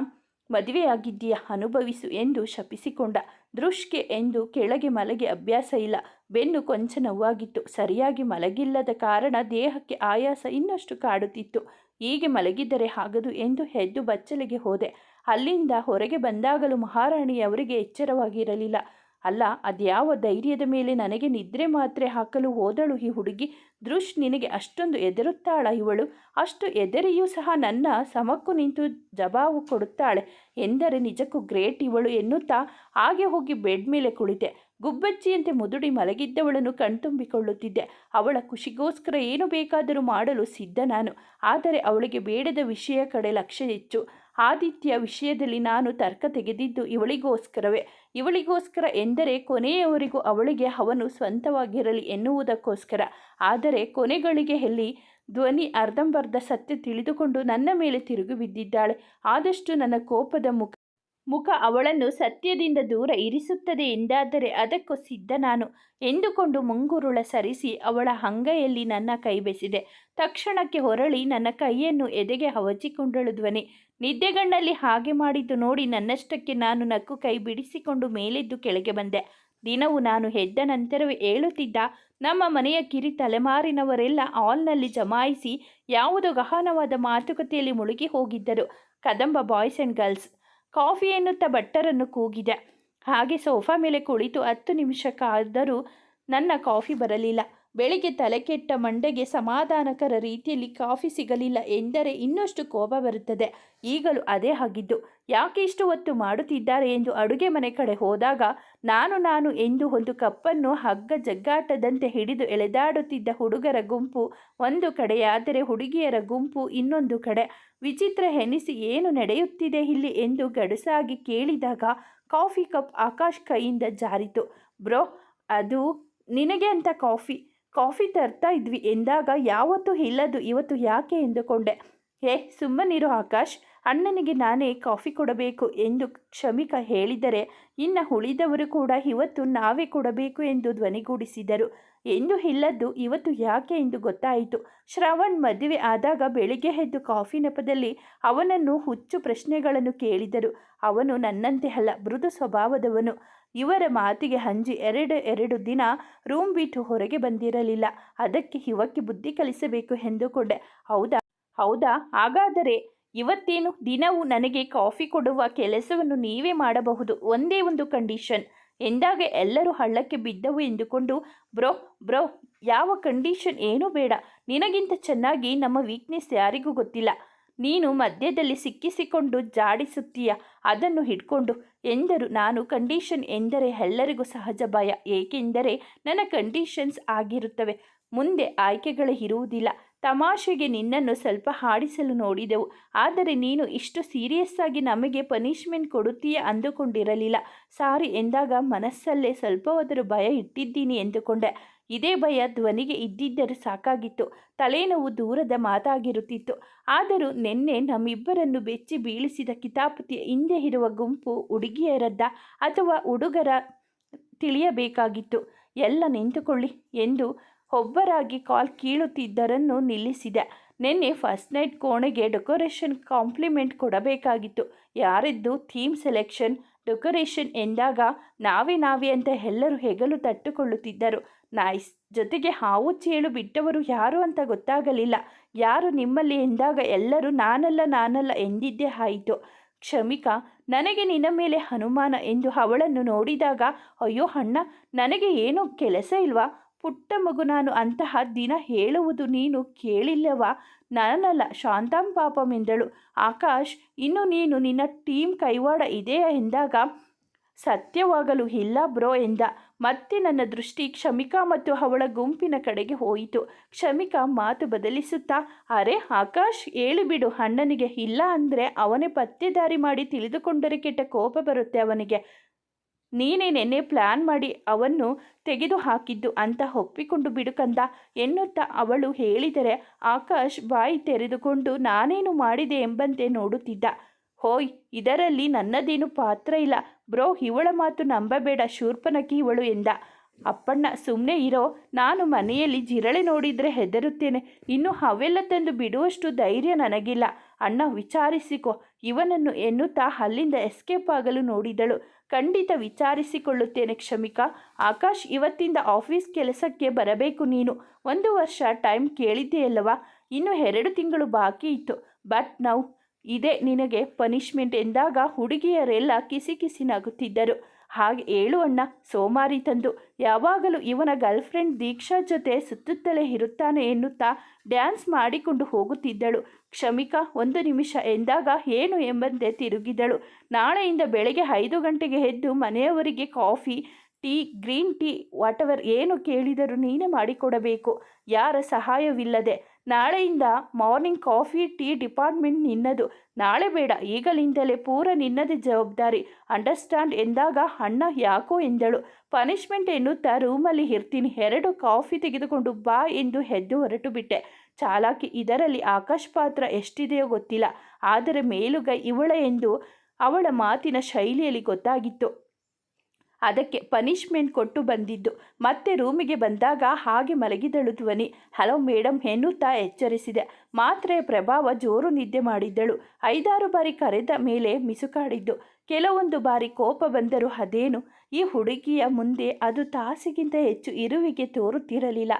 ಮದುವೆಯಾಗಿದ್ದೀಯಾ? ಅನುಭವಿಸು ಎಂದು ಶಪಿಸಿಕೊಂಡ. ದೃಷ್ಗೆ ಎಂದು ಕೆಳಗೆ ಮಲಗಿ ಅಭ್ಯಾಸ ಇಲ್ಲ. ಬೆನ್ನು ಕೊಂಚ ನೋವಾಗಿತ್ತು. ಸರಿಯಾಗಿ ಮಲಗಿಲ್ಲದ ಕಾರಣ ದೇಹಕ್ಕೆ ಆಯಾಸ ಇನ್ನಷ್ಟು ಕಾಡುತ್ತಿತ್ತು. ಹೀಗೆ ಮಲಗಿದ್ದರೆ ಆಗದು ಎಂದು ಹೆದ್ದು ಬಚ್ಚಲಿಗೆ ಹೋದೆ. ಅಲ್ಲಿಂದ ಹೊರಗೆ ಬಂದಾಗಲೂ ಮಹಾರಾಣಿಯವರಿಗೆ ಎಚ್ಚರವಾಗಿರಲಿಲ್ಲ. ಅಲ್ಲ, ಅದ್ಯಾವ ಧೈರ್ಯದ ಮೇಲೆ ನನಗೆ ನಿದ್ರೆ ಮಾತ್ರೆ ಹಾಕಲು ಹೋದಳು ಈ ಹುಡುಗಿ? ದೃಶ್ ನಿನಗೆ ಅಷ್ಟೊಂದು ಎದರುತ್ತಾಳ ಇವಳು. ಅಷ್ಟು ಎದರಿಯೂ ಸಹ ನನ್ನ ಸಮಕ್ಕು ನಿಂತು ಜವಾಬು ಕೊಡುತ್ತಾಳೆ. ಎಂದರೆ ನಿಜಕ್ಕೂ ಗ್ರೇಟ್ ಇವಳು ಎನ್ನುತ್ತಾ ಹಾಗೆ ಹೋಗಿ ಬೆಡ್ ಮೇಲೆ ಕುಳಿತೆ. ಗುಬ್ಬಚ್ಚಿಯಂತೆ ಮುದುಡಿ ಮಲಗಿದ್ದವಳನ್ನು ಕಣ್ತುಂಬಿಕೊಳ್ಳುತ್ತಿದ್ದೆ. ಅವಳ ಖುಷಿಗೋಸ್ಕರ ಏನು ಬೇಕಾದರೂ ಮಾಡಲು ಸಿದ್ಧ ನಾನು. ಆದರೆ ಅವಳಿಗೆ ಬೇಡದ ವಿಷಯ ಕಡೆ ಲಕ್ಷ್ಯ ಹೆಚ್ಚು. ಆದಿತ್ಯ ವಿಷಯದಲ್ಲಿ ನಾನು ತರ್ಕ ತೆಗೆದಿದ್ದು ಇವಳಿಗೋಸ್ಕರವೇ. ಇವಳಿಗೋಸ್ಕರ ಎಂದರೆ ಕೊನೆಯವರೆಗೂ ಅವಳಿಗೆ ಅವನು ಸ್ವಂತವಾಗಿರಲಿ ಎನ್ನುವುದಕ್ಕೋಸ್ಕರ. ಆದರೆ ಕೊನೆಗಳಿಗೆ ಎಲ್ಲಿ ಧ್ವನಿ ಅರ್ಧಂಬರ್ಧ ಸತ್ಯ ತಿಳಿದುಕೊಂಡು ನನ್ನ ಮೇಲೆ ತಿರುಗಿ ಬಿದ್ದಿದ್ದಾಳೆ. ಆದಷ್ಟು ನನ್ನ ಕೋಪದ ಮುಖ ಮುಖ ಅವಳನ್ನು ಸತ್ಯದಿಂದ ದೂರ ಇರಿಸುತ್ತದೆ ಎಂದಾದರೆ ಅದಕ್ಕೂ ಸಿದ್ಧ ನಾನು ಎಂದುಕೊಂಡು ಮುಂಗುರುಳ ಸರಿಸಿ ಅವಳ ಅಂಗೈಯಲ್ಲಿ ನನ್ನ ಕೈ ಬೆಸಿದೆ. ತಕ್ಷಣಕ್ಕೆ ಹೊರಳಿ ನನ್ನ ಕೈಯನ್ನು ಎದೆಗೆ ಹವಚಿಕೊಂಡಳು ಧ್ವನಿ. ನಿದ್ದೆಗಣ್ಣಲ್ಲಿ ಹಾಗೆ ಮಾಡಿದ್ದು ನೋಡಿ ನನ್ನಷ್ಟಕ್ಕೆ ನಾನು ನಕ್ಕು ಕೈ ಬಿಡಿಸಿಕೊಂಡು ಮೇಲೆದ್ದು ಕೆಳಗೆ ಬಂದೆ. ದಿನವೂ ನಾನು ಹೆದ್ದ ನಂತರವೇ ಹೇಳುತ್ತಿದ್ದ ನಮ್ಮ ಮನೆಯ ಕಿರಿ ತಲೆಮಾರಿನವರೆಲ್ಲ ಆಲ್ನಲ್ಲಿ ಜಮಾಯಿಸಿ ಯಾವುದೋ ಗಹನವಾದ ಮಾತುಕತೆಯಲ್ಲಿ ಮುಳುಗಿ ಹೋಗಿದ್ದರು. Kadamba boys and girls coffee ಎನ್ನುತ್ತಾ ಭಟ್ಟರನ್ನು ಕೂಗಿದೆ. ಹಾಗೆ ಸೋಫಾ ಮೇಲೆ ಕುಳಿತು ಹತ್ತು ನಿಮಿಷಕ್ಕಾದರೂ ನನ್ನ ಕಾಫಿ ಬರಲಿಲ್ಲ. ಬೆಳಿಗ್ಗೆ ತಲೆಕೆಟ್ಟ ಮಂಡೆಗೆ ಸಮಾಧಾನಕರ ರೀತಿಯಲ್ಲಿ ಕಾಫಿ ಸಿಗಲಿಲ್ಲ ಎಂದರೆ ಇನ್ನಷ್ಟು ಕೋಪ ಬರುತ್ತದೆ. ಈಗಲೂ ಅದೇ ಆಗಿದ್ದು. ಯಾಕೆ ಇಷ್ಟು ಹೊತ್ತು ಮಾಡುತ್ತಿದ್ದಾರೆ ಎಂದು ಅಡುಗೆ ಮನೆ ಕಡೆ ಹೋದಾಗ ನಾನು ನಾನು ಎಂದು ಒಂದು ಕಪ್ಪನ್ನು ಹಗ್ಗ ಜಗ್ಗಾಟದಂತೆ ಹಿಡಿದು ಎಳೆದಾಡುತ್ತಿದ್ದ ಹುಡುಗರ ಗುಂಪು ಒಂದು ಕಡೆಯಾದರೆ ಹುಡುಗಿಯರ ಗುಂಪು ಇನ್ನೊಂದು ಕಡೆ. ವಿಚಿತ್ರ ಹೆನಿಸಿ ಏನು ನಡೆಯುತ್ತಿದೆ ಇಲ್ಲಿ ಎಂದು ಗಡಸಾಗಿ ಕೇಳಿದಾಗ ಕಾಫಿ ಕಪ್ ಆಕಾಶ್ ಕೈಯಿಂದ ಜಾರಿತು. ಬ್ರೋ, ಅದು ನಿನಗೆ ಅಂತ ಕಾಫಿ? ಕಾಫಿ ತರ್ತಾ ಇದ್ವಿ ಎಂದಾಗ ಯಾವತ್ತೂ ಇಲ್ಲದು ಇವತ್ತು ಯಾಕೆ ಎಂದುಕೊಂಡೆ? ಹೇ, ಸುಮ್ಮನಿರು ಆಕಾಶ್. ಅಣ್ಣನಿಗೆ ನಾನೇ ಕಾಫಿ ಕೊಡಬೇಕು ಎಂದು ಕ್ಷಮಿಕ ಹೇಳಿದರೆ ಇನ್ನು ಉಳಿದವರು ಕೂಡ ಇವತ್ತು ನಾವೇ ಕೊಡಬೇಕು ಎಂದು ಧ್ವನಿಗೂಡಿಸಿದರು. ಎಂದು ಇಲ್ಲದ್ದು ಇವತ್ತು ಯಾಕೆ ಎಂದು ಗೊತ್ತಾಯಿತು. ಶ್ರವಣ್ ಮದುವೆ ಆದಾಗ ಬೆಳಿಗ್ಗೆ ಎದ್ದು ಕಾಫಿ ನೆಪದಲ್ಲಿ ಅವನನ್ನು ಹುಚ್ಚು ಪ್ರಶ್ನೆಗಳನ್ನು ಕೇಳಿದರು. ಅವನು ನನ್ನಂತೆ ಅಲ್ಲ, ಮೃದು ಸ್ವಭಾವದವನು. ಇವರ ಮಾತಿಗೆ ಹಂಜಿ ಎರಡು ಎರಡು ದಿನ ರೂಮ್ ಬಿಟ್ಟು ಹೊರಗೆ ಬಂದಿರಲಿಲ್ಲ. ಅದಕ್ಕೆ ಇವಕ್ಕೆ ಬುದ್ಧಿ ಕಲಿಸಬೇಕು ಎಂದುಕೊಂಡೆ. ಹೌದಾ? ಹೌದಾ? ಹಾಗಾದರೆ ಇವತ್ತೇನು ದಿನವೂ ನನಗೆ ಕಾಫಿ ಕೊಡುವ ಕೆಲಸವನ್ನು ನೀವೇ ಮಾಡಬಹುದು. ಒಂದೇ ಒಂದು ಕಂಡೀಷನ್. ಎಂದಾಗ ಎಲ್ಲರೂ ಹಳ್ಳಕ್ಕೆ ಬಿದ್ದವು ಎಂದುಕೊಂಡು, ಬ್ರೋ ಬ್ರೋ, ಯಾವ ಕಂಡೀಷನ್ ಏನೂ ಬೇಡ. ನಿನಗಿಂತ ಚೆನ್ನಾಗಿ ನಮ್ಮ ವೀಕ್ನೆಸ್ ಯಾರಿಗೂ ಗೊತ್ತಿಲ್ಲ. ನೀನು ಮಧ್ಯದಲ್ಲಿ ಸಿಕ್ಕಿಸಿಕೊಂಡು ಜಾಡಿಸುತ್ತೀಯ ಅದನ್ನು ಹಿಡ್ಕೊಂಡು. ಎಂದರು. ನಾನು ಕಂಡೀಷನ್ ಎಂದರೆ ಎಲ್ಲರಿಗೂ ಸಹಜ ಭಯ. ಏಕೆಂದರೆ ನನ್ನ ಕಂಡೀಷನ್ಸ್ ಆಗಿರುತ್ತವೆ. ಮುಂದೆ ಆಯ್ಕೆಗಳು ಇರುವುದಿಲ್ಲ. ತಮಾಷೆಗೆ ನಿನ್ನನ್ನು ಸ್ವಲ್ಪ ಹಾಡಿಸಲು ನೋಡಿದೆವು. ಆದರೆ ನೀನು ಇಷ್ಟು ಸೀರಿಯಸ್ ಆಗಿ ನಮಗೆ ಪನಿಷ್ಮೆಂಟ್ ಕೊಡುತ್ತೀಯ ಅಂದುಕೊಂಡಿರಲಿಲ್ಲ. ಸಾರಿ, ಎಂದಾಗ ಮನಸ್ಸಲ್ಲೇ ಸ್ವಲ್ಪವಾದರೂ ಭಯ ಇಟ್ಟಿದ್ದೀನಿ ಎಂದುಕೊಂಡೆ. ಇದೇ ಭಯ ಧ್ವನಿಗೆ ಇದ್ದಿದ್ದರೂ ಸಾಕಾಗಿತ್ತು. ತಲೆನೋವು ದೂರದ ಮಾತಾಗಿರುತ್ತಿತ್ತು. ಆದರೂ ನಿನ್ನೆ ನಮ್ಮಿಬ್ಬರನ್ನು ಬೆಚ್ಚಿ ಬೀಳಿಸಿದ ಕಿತಾಪತಿಯ ಹಿಂದೆ ಇರುವ ಗುಂಪು ಹುಡುಗಿಯರದ್ದ ಅಥವಾ ಹುಡುಗರ ತಿಳಿಯಬೇಕಾಗಿತ್ತು. ಎಲ್ಲ ನಿಂತುಕೊಳ್ಳಿ ಎಂದು ಒಬ್ಬರಾಗಿ ಕಾಲ್ ಕೀಳುತ್ತಿದ್ದರನ್ನು ನಿಲ್ಲಿಸಿದೆ. ನಿನ್ನೆ ಫಸ್ಟ್ ನೈಟ್ ಕೋಣೆಗೆ ಡೆಕೋರೇಷನ್ ಕಾಂಪ್ಲಿಮೆಂಟ್ ಕೊಡಬೇಕಾಗಿತ್ತು. ಯಾರಿದ್ದು? Theme selection. ಡೆಕೋರೇಷನ್ ಎಂದಾಗ ನಾವೇ ನಾವೇ ಅಂತ ಎಲ್ಲರೂ ಹೆಗಲು ತಟ್ಟುಕೊಳ್ಳುತ್ತಿದ್ದರು. ನೈಸ್. ಜೊತೆಗೆ ಹಾವು ಚೇಳು ಬಿಟ್ಟವರು ಯಾರು ಅಂತ ಗೊತ್ತಾಗಲಿಲ್ಲ. ಯಾರು ನಿಮ್ಮಲ್ಲಿ ಎಂದಾಗ ಎಲ್ಲರೂ ನಾನಲ್ಲ ನಾನಲ್ಲ ಎಂದಿದ್ದೇ ಆಯಿತು. ಕ್ಷಮಿಕಾ. ನನಗೆ ನಿನ್ನ ಮೇಲೆ ಹನುಮಾನ ಎಂದು ಅವಳನ್ನು ನೋಡಿದಾಗ, ಅಯ್ಯೋ ಅಣ್ಣ, ನನಗೆ ಏನು ಕೆಲಸ ಇಲ್ವಾ? ಪುಟ್ಟ ಮಗು ನಾನು ಅಂತಹ ದಿನ ಹೇಳುವುದು ನೀನು ಕೇಳಿಲ್ಲವಾ? ನಾನಲ್ಲ ಶಾಂತಾಂ ಪಾಪಂ ಎಂದಳು. ಆಕಾಶ್, ಇನ್ನು ನೀನು ನಿನ್ನ ಟೀಮ್ ಕೈವಾಡ ಇದೆಯಾ ಎಂದಾಗ, ಸತ್ಯವಾಗಲು ಇಲ್ಲ ಬ್ರೋ ಎಂದ. ಮತ್ತೆ ನನ್ನ ದೃಷ್ಟಿ ಕ್ಷಮಿಕಾ ಮತ್ತು ಅವಳ ಗುಂಪಿನ ಕಡೆಗೆ ಹೋಯಿತು. ಕ್ಷಮಿಕಾ ಮಾತು ಬದಲಿಸುತ್ತಾ, ಅರೆ ಆಕಾಶ್ ಹೇಳಿಬಿಡು ಅಣ್ಣನಿಗೆ ಇಲ್ಲ ಅಂದರೆ ಅವನೇ ಪತ್ತೆದಾರಿ ಮಾಡಿ ತಿಳಿದುಕೊಂಡರೆ ಕೆಟ್ಟ ಕೋಪ ಬರುತ್ತೆ ಅವನಿಗೆ. ನೀನೇ ನೆನ್ನೆ ಪ್ಲ್ಯಾನ್ ಮಾಡಿ ಅವನ್ನು ತೆಗೆದು ಹಾಕಿದ್ದು ಅಂತ ಒಪ್ಪಿಕೊಂಡು ಬಿಡುಕಂದ ಎನ್ನುತ್ತಾ ಅವಳು ಹೇಳಿದರೆ ಆಕಾಶ್ ಬಾಯಿ ತೆರೆದುಕೊಂಡು ನಾನೇನು ಮಾಡಿದೆ ಎಂಬಂತೆ ನೋಡುತ್ತಿದ್ದ. ಹೋಯ್, ಇದರಲ್ಲಿ ನನ್ನದೇನು ಪಾತ್ರ ಇಲ್ಲ. ಬ್ರೋ, ಇವಳ ಮಾತು ನಂಬಬೇಡ ಶೂರ್ಪನಕಿ ಇವಳು ಎಂದ. ಅಪ್ಪಣ್ಣ ಸುಮ್ಮನೆ ಇರೋ. ನಾನು ಮನೆಯಲ್ಲಿ ಜಿರಳೆ ನೋಡಿದರೆ ಹೆದರುತ್ತೇನೆ. ಇನ್ನು ಅವೆಲ್ಲ ತಂದು ಬಿಡುವಷ್ಟು ಧೈರ್ಯ ನನಗಿಲ್ಲ. ಅಣ್ಣ ವಿಚಾರಿಸಿಕೊ, ಇವನನ್ನು ಎನ್ನುತ್ತಾ ಅಲ್ಲಿಂದ ಎಸ್ಕೇಪ್ ಆಗಲು ನೋಡಿದಳು. ಖಂಡಿತ ವಿಚಾರಿಸಿಕೊಳ್ಳುತ್ತೇನೆ ಕ್ಷಮಿಕಾ. ಆಕಾಶ್ ಇವತ್ತಿಂದ ಆಫೀಸ್ ಕೆಲಸಕ್ಕೆ ಬರಬೇಕು ನೀನು. ಒಂದು ವರ್ಷ ಟೈಮ್ ಕೇಳಿದ್ದೆಯಲ್ಲವಾ ಇನ್ನು ಎರಡು ತಿಂಗಳು ಬಾಕಿ ಇತ್ತು. ಬಟ್ ನಾವು ಇದೇ ನಿನಗೆ ಪನಿಷ್ಮೆಂಟ್ ಎಂದಾಗ ಹುಡುಗಿಯರೆಲ್ಲ ಕಿಸಿ ಕಿಸಿ ನಗುತ್ತಿದ್ದರು. ಹಾಗೆ ಏಳು ಅಣ್ಣ, ಸೋಮಾರಿ ತಂದು. ಯಾವಾಗಲೂ ಇವನ ಗರ್ಲ್ಫ್ರೆಂಡ್ ದೀಕ್ಷಾ ಜೊತೆ ಸುತ್ತುತ್ತಲೇ ಇರುತ್ತಾನೆ ಎನ್ನುತ್ತಾ ಡ್ಯಾನ್ಸ್ ಮಾಡಿಕೊಂಡು ಹೋಗುತ್ತಿದ್ದಳು. ಕ್ಷಮಿಕಾ, ಒಂದು ನಿಮಿಷ ಎಂದಾಗ ಏನು ಎಂಬಂತೆ ತಿರುಗಿದಳು. ನಾಳೆಯಿಂದ ಬೆಳಗ್ಗೆ ಐದು ಗಂಟೆಗೆ ಎದ್ದು ಮನೆಯವರಿಗೆ coffee, tea, green tea, whatever ಏನು ಕೇಳಿದರೂ ನೀನೇ ಮಾಡಿಕೊಡಬೇಕು. ಯಾರ ಸಹಾಯವಿಲ್ಲದೆ. ನಾಳೆಯಿಂದ ಮಾರ್ನಿಂಗ್ ಕಾಫಿ, ಟೀ ಡಿಪಾರ್ಟ್ಮೆಂಟ್ ನಿನ್ನದು. ನಾಳೆ ಬೇಡ. ಈಗಲಿಂದಲೇ ಪೂರ ನಿನ್ನದೇ ಜವಾಬ್ದಾರಿ. ಅಂಡರ್ಸ್ಟ್ಯಾಂಡ್ ಎಂದಾಗ ಅಣ್ಣ ಯಾಕೋ ಎಂದಳು. ಪನಿಷ್ಮೆಂಟ್ ಎನ್ನುತ್ತಾ ರೂಮಲ್ಲಿ ಇರ್ತೀನಿ. ಎರಡು ಕಾಫಿ ತೆಗೆದುಕೊಂಡು ಬಾ ಎಂದು ಎದ್ದು ಹೊರಟು ಬಿಟ್ಟೆ ಚಾಲಾಕಿ ಇದರಲ್ಲಿ ಆಕಾಶ್ ಪಾತ್ರ ಎಷ್ಟಿದೆಯೋ ಗೊತ್ತಿಲ್ಲ, ಆದರೆ ಮೇಲುಗೈ ಇವಳ ಎಂದು ಅವಳ ಮಾತಿನ ಶೈಲಿಯಲ್ಲಿ ಗೊತ್ತಾಗಿತ್ತು. ಅದಕ್ಕೆ ಪನಿಷ್ಮೆಂಟ್ ಕೊಟ್ಟು ಬಂದಿದ್ದು. ಮತ್ತೆ ರೂಮಿಗೆ ಬಂದಾಗ ಹಾಗೆ ಮಲಗಿದಳು ಧ್ವನಿ. ಹಲೋ ಮೇಡಮ್ ಎನ್ನುತ್ತಾ ಎಚ್ಚರಿಸಿದೆ. ಮಾತ್ರೆಯ ಪ್ರಭಾವ ಜೋರು ನಿದ್ದೆ ಮಾಡಿದ್ದಳು. ಐದಾರು ಬಾರಿ ಕರೆದ ಮೇಲೆ ಮಿಸುಕಾಡಿದ್ದು ಕೆಲವೊಂದು ಬಾರಿ ಕೋಪ ಬಂದರೂ ಅದೇನು? ಈ ಹುಡುಗಿಯ ಮುಂದೆ ಅದು ತಾಸಿಗಿಂತ ಹೆಚ್ಚು ಇರುವಿಗೆ ತೋರುತ್ತಿರಲಿಲ್ಲ.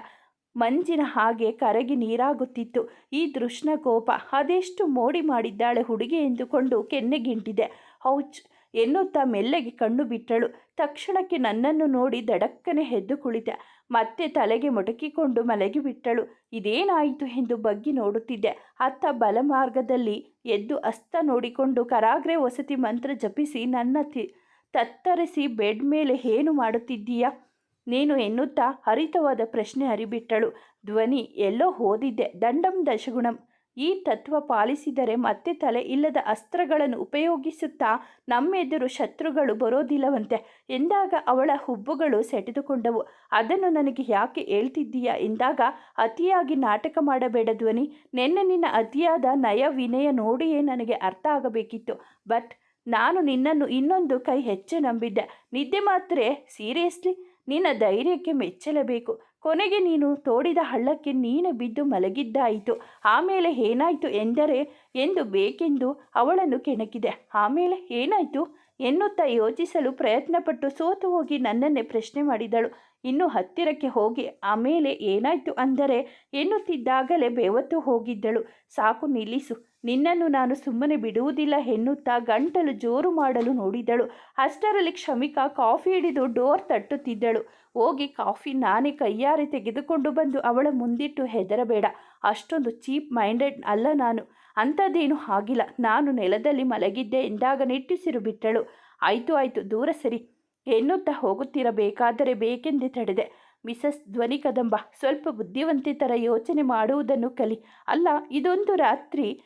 ಮಂಜಿನ ಹಾಗೆ ಕರಗಿ ನೀರಾಗುತ್ತಿತ್ತು. ಈ ದೃಷ್ಣ ಕೋಪ ಅದೆಷ್ಟು ಮೋಡಿ ಮಾಡಿದ್ದಾಳೆ ಹುಡುಗಿ ಎಂದುಕೊಂಡು ಕೆನ್ನೆಗಿಂಟಿದೆ. ಹೌಚ್ ಎನ್ನುತ್ತಾ ಮೆಲ್ಲಗೆ ಕಣ್ಣು ಬಿಟ್ಟಳು. ತಕ್ಷಣಕ್ಕೆ ನನ್ನನ್ನು ನೋಡಿ ದಡಕ್ಕನೆ ಎದ್ದು ಕುಳಿತೆ. ಮತ್ತೆ ತಲೆಗೆ ಮೊಟಕಿಕೊಂಡು ಮಲಗಿಬಿಟ್ಟಳು ಇದೇನಾಯಿತು ಎಂದು ಬಗ್ಗಿ ನೋಡುತ್ತಿದ್ದೆ. ಅತ್ತ ಬಲ ಮಾರ್ಗದಲ್ಲಿ ಎದ್ದು ಅಸ್ತ ನೋಡಿಕೊಂಡು ಕರಾಗ್ರೆ ವಸತಿ ಮಂತ್ರ ಜಪಿಸಿ ನನ್ನ ತತ್ತರಿಸಿ ಬೆಡ್ ಮೇಲೆ ಏನು ಮಾಡುತ್ತಿದ್ದೀಯಾ? ನೀನು ಎನ್ನುತ್ತಾ ಹರಿತವಾದ ಪ್ರಶ್ನೆ ಹರಿಬಿಟ್ಟಳು. ಧ್ವನಿ ಎಲ್ಲೋ ಓದಿದ್ದೆ ದಂಡಂ ದಶಗುಣಂ. ಈ ತತ್ವ ಪಾಲಿಸಿದರೆ ಮತ್ತೆ ತಲೆ ಇಲ್ಲದ ಅಸ್ತ್ರಗಳನ್ನು ಉಪಯೋಗಿಸುತ್ತಾ ನಮ್ಮೆದುರು ಶತ್ರುಗಳು ಬರೋದಿಲ್ಲವಂತೆ. ಎಂದಾಗ ಅವಳ ಹುಬ್ಬುಗಳು ಸೆಟೆದುಕೊಂಡವು. ಅದನ್ನು ನನಗೆ ಯಾಕೆ ಹೇಳ್ತಿದ್ದೀಯಾ? ಎಂದಾಗ, ಅತಿಯಾಗಿ ನಾಟಕ ಮಾಡಬೇಡ ಧ್ವನಿ. ನಿನ್ನೆ ನಿನ್ನ ಅತಿಯಾದ ನಯ ವಿನಯ ನೋಡಿಯೇ ನನಗೆ ಅರ್ಥ ಆಗಬೇಕಿತ್ತು. ಬಟ್ ನಾನು ನಿನ್ನನ್ನು ಇನ್ನೊಂದು ಕೈ ಹೆಚ್ಚು ನಂಬಿದ್ದೆ. ನಿದ್ದೆ ಮಾತ್ರ, ಸೀರಿಯಸ್ಲಿ? ನಿನ್ನ ಧೈರ್ಯಕ್ಕೆ ಮೆಚ್ಚಲೇಬೇಕು. ಕೊನೆಗೆ ನೀನು ತೋಡಿದ ಹಳ್ಳಕ್ಕೆ ನೀನು ಬಿದ್ದು ಮಲಗಿದ್ದಾಯಿತು. ಆಮೇಲೆ ಏನಾಯಿತು ಎಂದರೆ, ಎಂದು ಬೇಕೆಂದು ಅವಳನ್ನು ಕೆಣಕಿದೆ. ಆಮೇಲೆ ಏನಾಯಿತು? ಎನ್ನುತ್ತಾ ಯೋಚಿಸಲು ಪ್ರಯತ್ನಪಟ್ಟು ಸೋತು ಹೋಗಿ ನನ್ನನ್ನೇ ಪ್ರಶ್ನೆ ಮಾಡಿದಳು. ಇನ್ನು ಹತ್ತಿರಕ್ಕೆ ಹೋಗಿ, ಆಮೇಲೆ ಏನಾಯಿತು ಅಂದರೆ? ಎನ್ನುತ್ತಿದ್ದಾಗಲೇ ಬೆವತ್ತು ಹೋಗಿದ್ದಳು. ಸಾಕು ನಿಲ್ಲಿಸು. ನಿನ್ನನ್ನು ನಾನು ಸುಮ್ಮನೆ ಬಿಡುವುದಿಲ್ಲ ಎನ್ನುತ್ತಾ ಗಂಟಲು ಜೋರು ಮಾಡಲು ನೋಡಿದಳು. ಅಷ್ಟರಲ್ಲಿ ಕ್ಷಮಿಕಾ, ಕಾಫಿ ಹಿಡಿದು ಡೋರ್ ತಟ್ಟುತ್ತಿದ್ದಳು. ಹೋಗಿ ಕಾಫಿ ನಾನೇ ಕೈಯಾರೆ ತೆಗೆದುಕೊಂಡು ಬಂದು ಅವಳ ಮುಂದಿಟ್ಟು ಹೆದರಬೇಡ. ಅಷ್ಟೊಂದು ಚೀಪ್ ಮೈಂಡೆಡ್ ಅಲ್ಲ ನಾನು. ಅಂಥದ್ದೇನು ಆಗಿಲ್ಲ. ನಾನು ನೆಲದಲ್ಲಿ ಮಲಗಿದ್ದೆ ಎಂದಾಗ ನಿಟ್ಟುಸಿರು ಬಿಟ್ಟಳು. ಆಯಿತು ಆಯಿತು, ದೂರ ಸರಿ. ಎನ್ನುತ್ತಾ ಹೋಗುತ್ತಿರಬೇಕಾದರೆ ಬೇಕೆಂದೇ ತಡೆದೆ. ಮಿಸಸ್ ಧ್ವನಿ ಕದಂಬ ಸ್ವಲ್ಪ ಬುದ್ಧಿವಂತಿತರ ಯೋಚನೆ ಮಾಡುವುದನ್ನು ಕಲಿ. ಅಲ್ಲ, ಇದೊಂದು ರಾತ್ರಿ.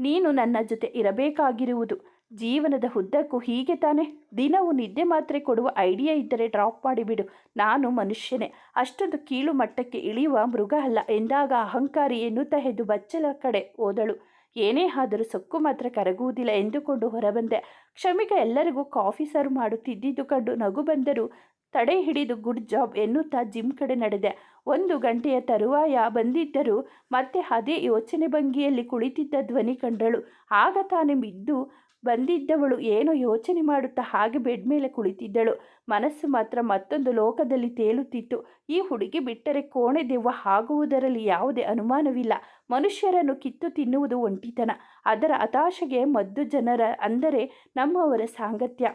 ನೀನು ನನ್ನ ಜೊತೆ ಇರಬೇಕಾಗಿರುವುದು. ಜೀವನದ ಉದ್ದಕ್ಕೂ ಹೀಗೆ ತಾನೆ. ದಿನವೂ ನಿದ್ದೆ ಮಾತ್ರೆ ಕೊಡುವ ಐಡಿಯಾ ಇದ್ದರೆ ಡ್ರಾಪ್ ಮಾಡಿಬಿಡು. ನಾನು ಮನುಷ್ಯನೇ. ಅಷ್ಟೊಂದು ಕೀಳು ಮಟ್ಟಕ್ಕೆ ಇಳಿಯುವ ಮೃಗ ಅಲ್ಲ ಎಂದಾಗ ಅಹಂಕಾರಿ ಎನ್ನುತ್ತಾ ಎದ್ದು ಬಚ್ಚಲ ಕಡೆ ಓದಳು ಏನೇ ಆದರೂ ಸೊಕ್ಕು ಮಾತ್ರ ಕರಗುವುದಿಲ್ಲ ಎಂದುಕೊಂಡು ಹೊರಬಂದೆ. ಕ್ಷಮಿಕ ಎಲ್ಲರಿಗೂ ಕಾಫಿ ಸರ್ವ್ ಮಾಡುತ್ತಿದ್ದಿದ್ದು ಕಂಡು ನಗು ಬಂದರೂ ತಡೆ ಹಿಡಿದು ಗುಡ್ ಜಾಬ್ ಎನ್ನುತ್ತಾ ಜಿಮ್ ಕಡೆ ನಡೆದೆ. ಒಂದು ಗಂಟೆಯ ತರುವಾಯ ಬಂದಿದ್ದರೂ ಮತ್ತೆ ಅದೇ ಯೋಚನೆ ಭಂಗಿಯಲ್ಲಿ ಕುಳಿತಿದ್ದ ಧ್ವನಿ ಕಂಡಳು. ಆಗ ತಾನೇ ಬಿದ್ದು ಬಂದಿದ್ದವಳು ಏನೋ ಯೋಚನೆ ಮಾಡುತ್ತಾ ಹಾಗೆ ಬೆಡ್ ಮೇಲೆ ಕುಳಿತಿದ್ದಳು. ಮನಸ್ಸು ಮಾತ್ರ ಮತ್ತೊಂದು ಲೋಕದಲ್ಲಿ ತೇಲುತ್ತಿತ್ತು. ಈ ಹುಡುಗಿ ಬಿಟ್ಟರೆ ಕೋಣೆ ದೆವ್ವ ಆಗುವುದರಲ್ಲಿ ಯಾವುದೇ ಅನುಮಾನವಿಲ್ಲ. ಮನುಷ್ಯರನ್ನು ಕಿತ್ತು ತಿನ್ನುವುದು ಒಂಟಿತನ. ಅದರ ಹತಾಶೆಗೆ ಮದ್ದು ಜನರ ಅಂದರೆ ನಮ್ಮವರ ಸಾಂಗತ್ಯ.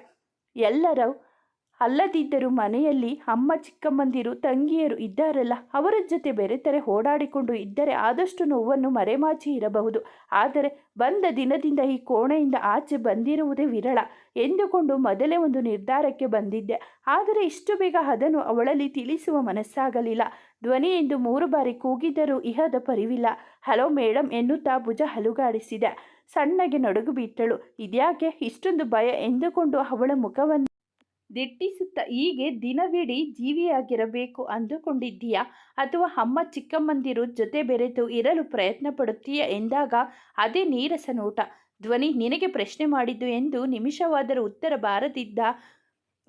ಎಲ್ಲರ ಅಲ್ಲದಿದ್ದರೂ ಮನೆಯಲ್ಲಿ ಅಮ್ಮ, ಚಿಕ್ಕಮ್ಮಂದಿರು, ತಂಗಿಯರು ಇದ್ದಾರಲ್ಲ, ಅವರ ಜೊತೆ ಬೆರೆತರೆ ಓಡಾಡಿಕೊಂಡು ಇದ್ದರೆ ಆದಷ್ಟು ನೋವನ್ನು ಮರೆಮಾಚಿ ಇರಬಹುದು. ಆದರೆ ಬಂದ ದಿನದಿಂದ ಈ ಕೋಣೆಯಿಂದ ಆಚೆ ಬಂದಿರುವುದೇ ವಿರಳ ಎಂದುಕೊಂಡು ಮೊದಲೇ ಒಂದು ನಿರ್ಧಾರಕ್ಕೆ ಬಂದಿದ್ದೆ. ಆದರೆ ಇಷ್ಟು ಬೇಗ ಅದನ್ನು ಅವಳಲ್ಲಿ ತಿಳಿಸುವ ಮನಸ್ಸಾಗಲಿಲ್ಲ. ಧ್ವನಿ ಎಂದು ಮೂರು ಬಾರಿ ಕೂಗಿದರೂ ಇಹದ ಪರಿವಿಲ್ಲ. ಹಲೋ ಮೇಡಮ್ ಎನ್ನುತ್ತಾ ಭುಜ ಹಲುಗಾಡಿಸಿದೆ. ಸಣ್ಣಗೆ ನಡುಗು ಬಿಟ್ಟಳು ಇದ್ಯಾಕೆ? ಇಷ್ಟೊಂದು ಭಯ ಎಂದುಕೊಂಡು ಅವಳ ಮುಖವನ್ನು ದಿಟ್ಟಿಸುತ್ತ ಹೀಗೆ ದಿನವಿಡೀ ಜೀವಿಯಾಗಿರಬೇಕು ಅಂದುಕೊಂಡಿದ್ದೀಯಾ? ಅಥವಾ ಅಮ್ಮ ಚಿಕ್ಕಮ್ಮಂದಿರು ಜೊತೆ ಬೆರೆತು ಇರಲು ಪ್ರಯತ್ನ ಪಡುತ್ತೀಯ ಎಂದಾಗ ಅದೇ ನೀರಸ ನೋಟ. ಧ್ವನಿ ನಿನಗೆ ಪ್ರಶ್ನೆ ಮಾಡಿದ್ದು ಎಂದು ನಿಮಿಷವಾದರೂ ಉತ್ತರ ಬಾರದಿದ್ದ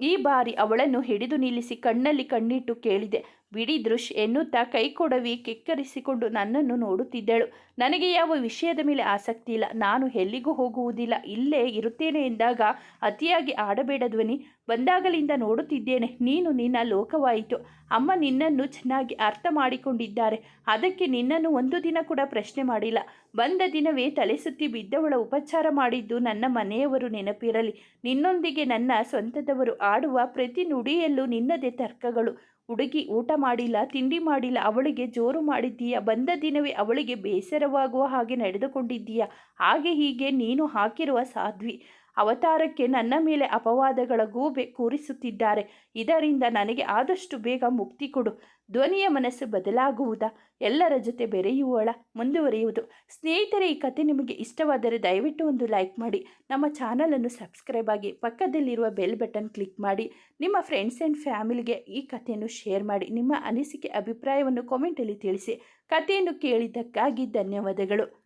ಈ ಬಾರಿ ಅವಳನ್ನು ಹಿಡಿದು ನಿಲ್ಲಿಸಿ ಕಣ್ಣಲ್ಲಿ ಕಣ್ಣಿಟ್ಟು ಕೇಳಿದೆ. ಬಿಡಿ ದೃಶ್ ಎನ್ನುತ್ತಾ ಕೈಕೊಡವಿ ಕೆಕ್ಕರಿಸಿಕೊಂಡು ನನ್ನನ್ನು ನೋಡುತ್ತಿದ್ದಳು. ನನಗೆ ಯಾವ ವಿಷಯದ ಮೇಲೆ ಆಸಕ್ತಿ ಇಲ್ಲ. ನಾನು ಎಲ್ಲಿಗೂ ಹೋಗುವುದಿಲ್ಲ. ಇಲ್ಲೇ ಇರುತ್ತೇನೆ ಎಂದಾಗ ಅತಿಯಾಗಿ ಆಡಬೇಡ ಧ್ವನಿ. ಬಂದಾಗಲಿಂದ ನೋಡುತ್ತಿದ್ದೇನೆ. ನೀನು ನಿನ್ನ ಲೋಕವಾಯಿತು. ಅಮ್ಮ ನಿನ್ನನ್ನು ಚೆನ್ನಾಗಿ ಅರ್ಥ ಮಾಡಿಕೊಂಡಿದ್ದಾರೆ. ಅದಕ್ಕೆ ನಿನ್ನನ್ನು ಒಂದು ದಿನ ಕೂಡ ಪ್ರಶ್ನೆ ಮಾಡಿಲ್ಲ. ಬಂದ ದಿನವೇ ತಲೆ ಸುತ್ತಿ ಬಿದ್ದವಳ ಉಪಚಾರ ಮಾಡಿದ್ದು ನನ್ನ ಮನೆಯವರು ನೆನಪಿರಲಿ. ನಿನ್ನೊಂದಿಗೆ ನನ್ನ ಸ್ವಂತದವರು ಆಡುವ ಪ್ರತಿ ನುಡಿಯಲ್ಲೂ ನಿನ್ನದೇ ತರ್ಕಗಳು. ಹುಡುಗಿ ಊಟ ಮಾಡಿಲ್ಲ, ತಿಂಡಿ ಮಾಡಿಲ್ಲ, ಅವಳಿಗೆ ಜೋರು ಮಾಡಿದ್ದೀಯಾ? ಬಂದ ದಿನವೇ ಅವಳಿಗೆ ಬೇಸರವಾಗುವ ಹಾಗೆ ನಡೆದುಕೊಂಡಿದ್ದೀಯಾ? ಹಾಗೆ ಹೀಗೆ ನೀನು ಹಾಕಿರುವ ಸಾಧ್ವಿ. ಅವತಾರಕ್ಕೆ ನನ್ನ ಮೇಲೆ ಅಪವಾದಗಳ ಗೂಬೆ ಕೂರಿಸುತ್ತಿದ್ದಾರೆ. ಇದರಿಂದ ನನಗೆ ಆದಷ್ಟು ಬೇಗ ಮುಕ್ತಿ ಕೊಡು. ಧ್ವನಿಯ ಮನಸ್ಸು ಬದಲಾಗುವುದಾ? ಎಲ್ಲರ ಜೊತೆ ಬೆರೆಯುವಳ ಮುಂದುವರಿಯುವುದು. ಸ್ನೇಹಿತರೆ, ಈ ಕತೆ ನಿಮಗೆ ಇಷ್ಟವಾದರೆ ದಯವಿಟ್ಟು ಒಂದು ಲೈಕ್ ಮಾಡಿ. ನಮ್ಮ ಚಾನಲನ್ನು ಸಬ್ಸ್ಕ್ರೈಬ್ ಆಗಿ ಪಕ್ಕದಲ್ಲಿರುವ ಬೆಲ್ ಬಟನ್ ಕ್ಲಿಕ್ ಮಾಡಿ. ನಿಮ್ಮ ಫ್ರೆಂಡ್ಸ್ ಆ್ಯಂಡ್ ಫ್ಯಾಮಿಲಿಗೆ ಈ ಕಥೆಯನ್ನು ಶೇರ್ ಮಾಡಿ. ನಿಮ್ಮ ಅನಿಸಿಕೆ, ಅಭಿಪ್ರಾಯವನ್ನು ಕಾಮೆಂಟಲ್ಲಿ ತಿಳಿಸಿ. ಕಥೆಯನ್ನು ಕೇಳಿದ್ದಕ್ಕಾಗಿ ಧನ್ಯವಾದಗಳು.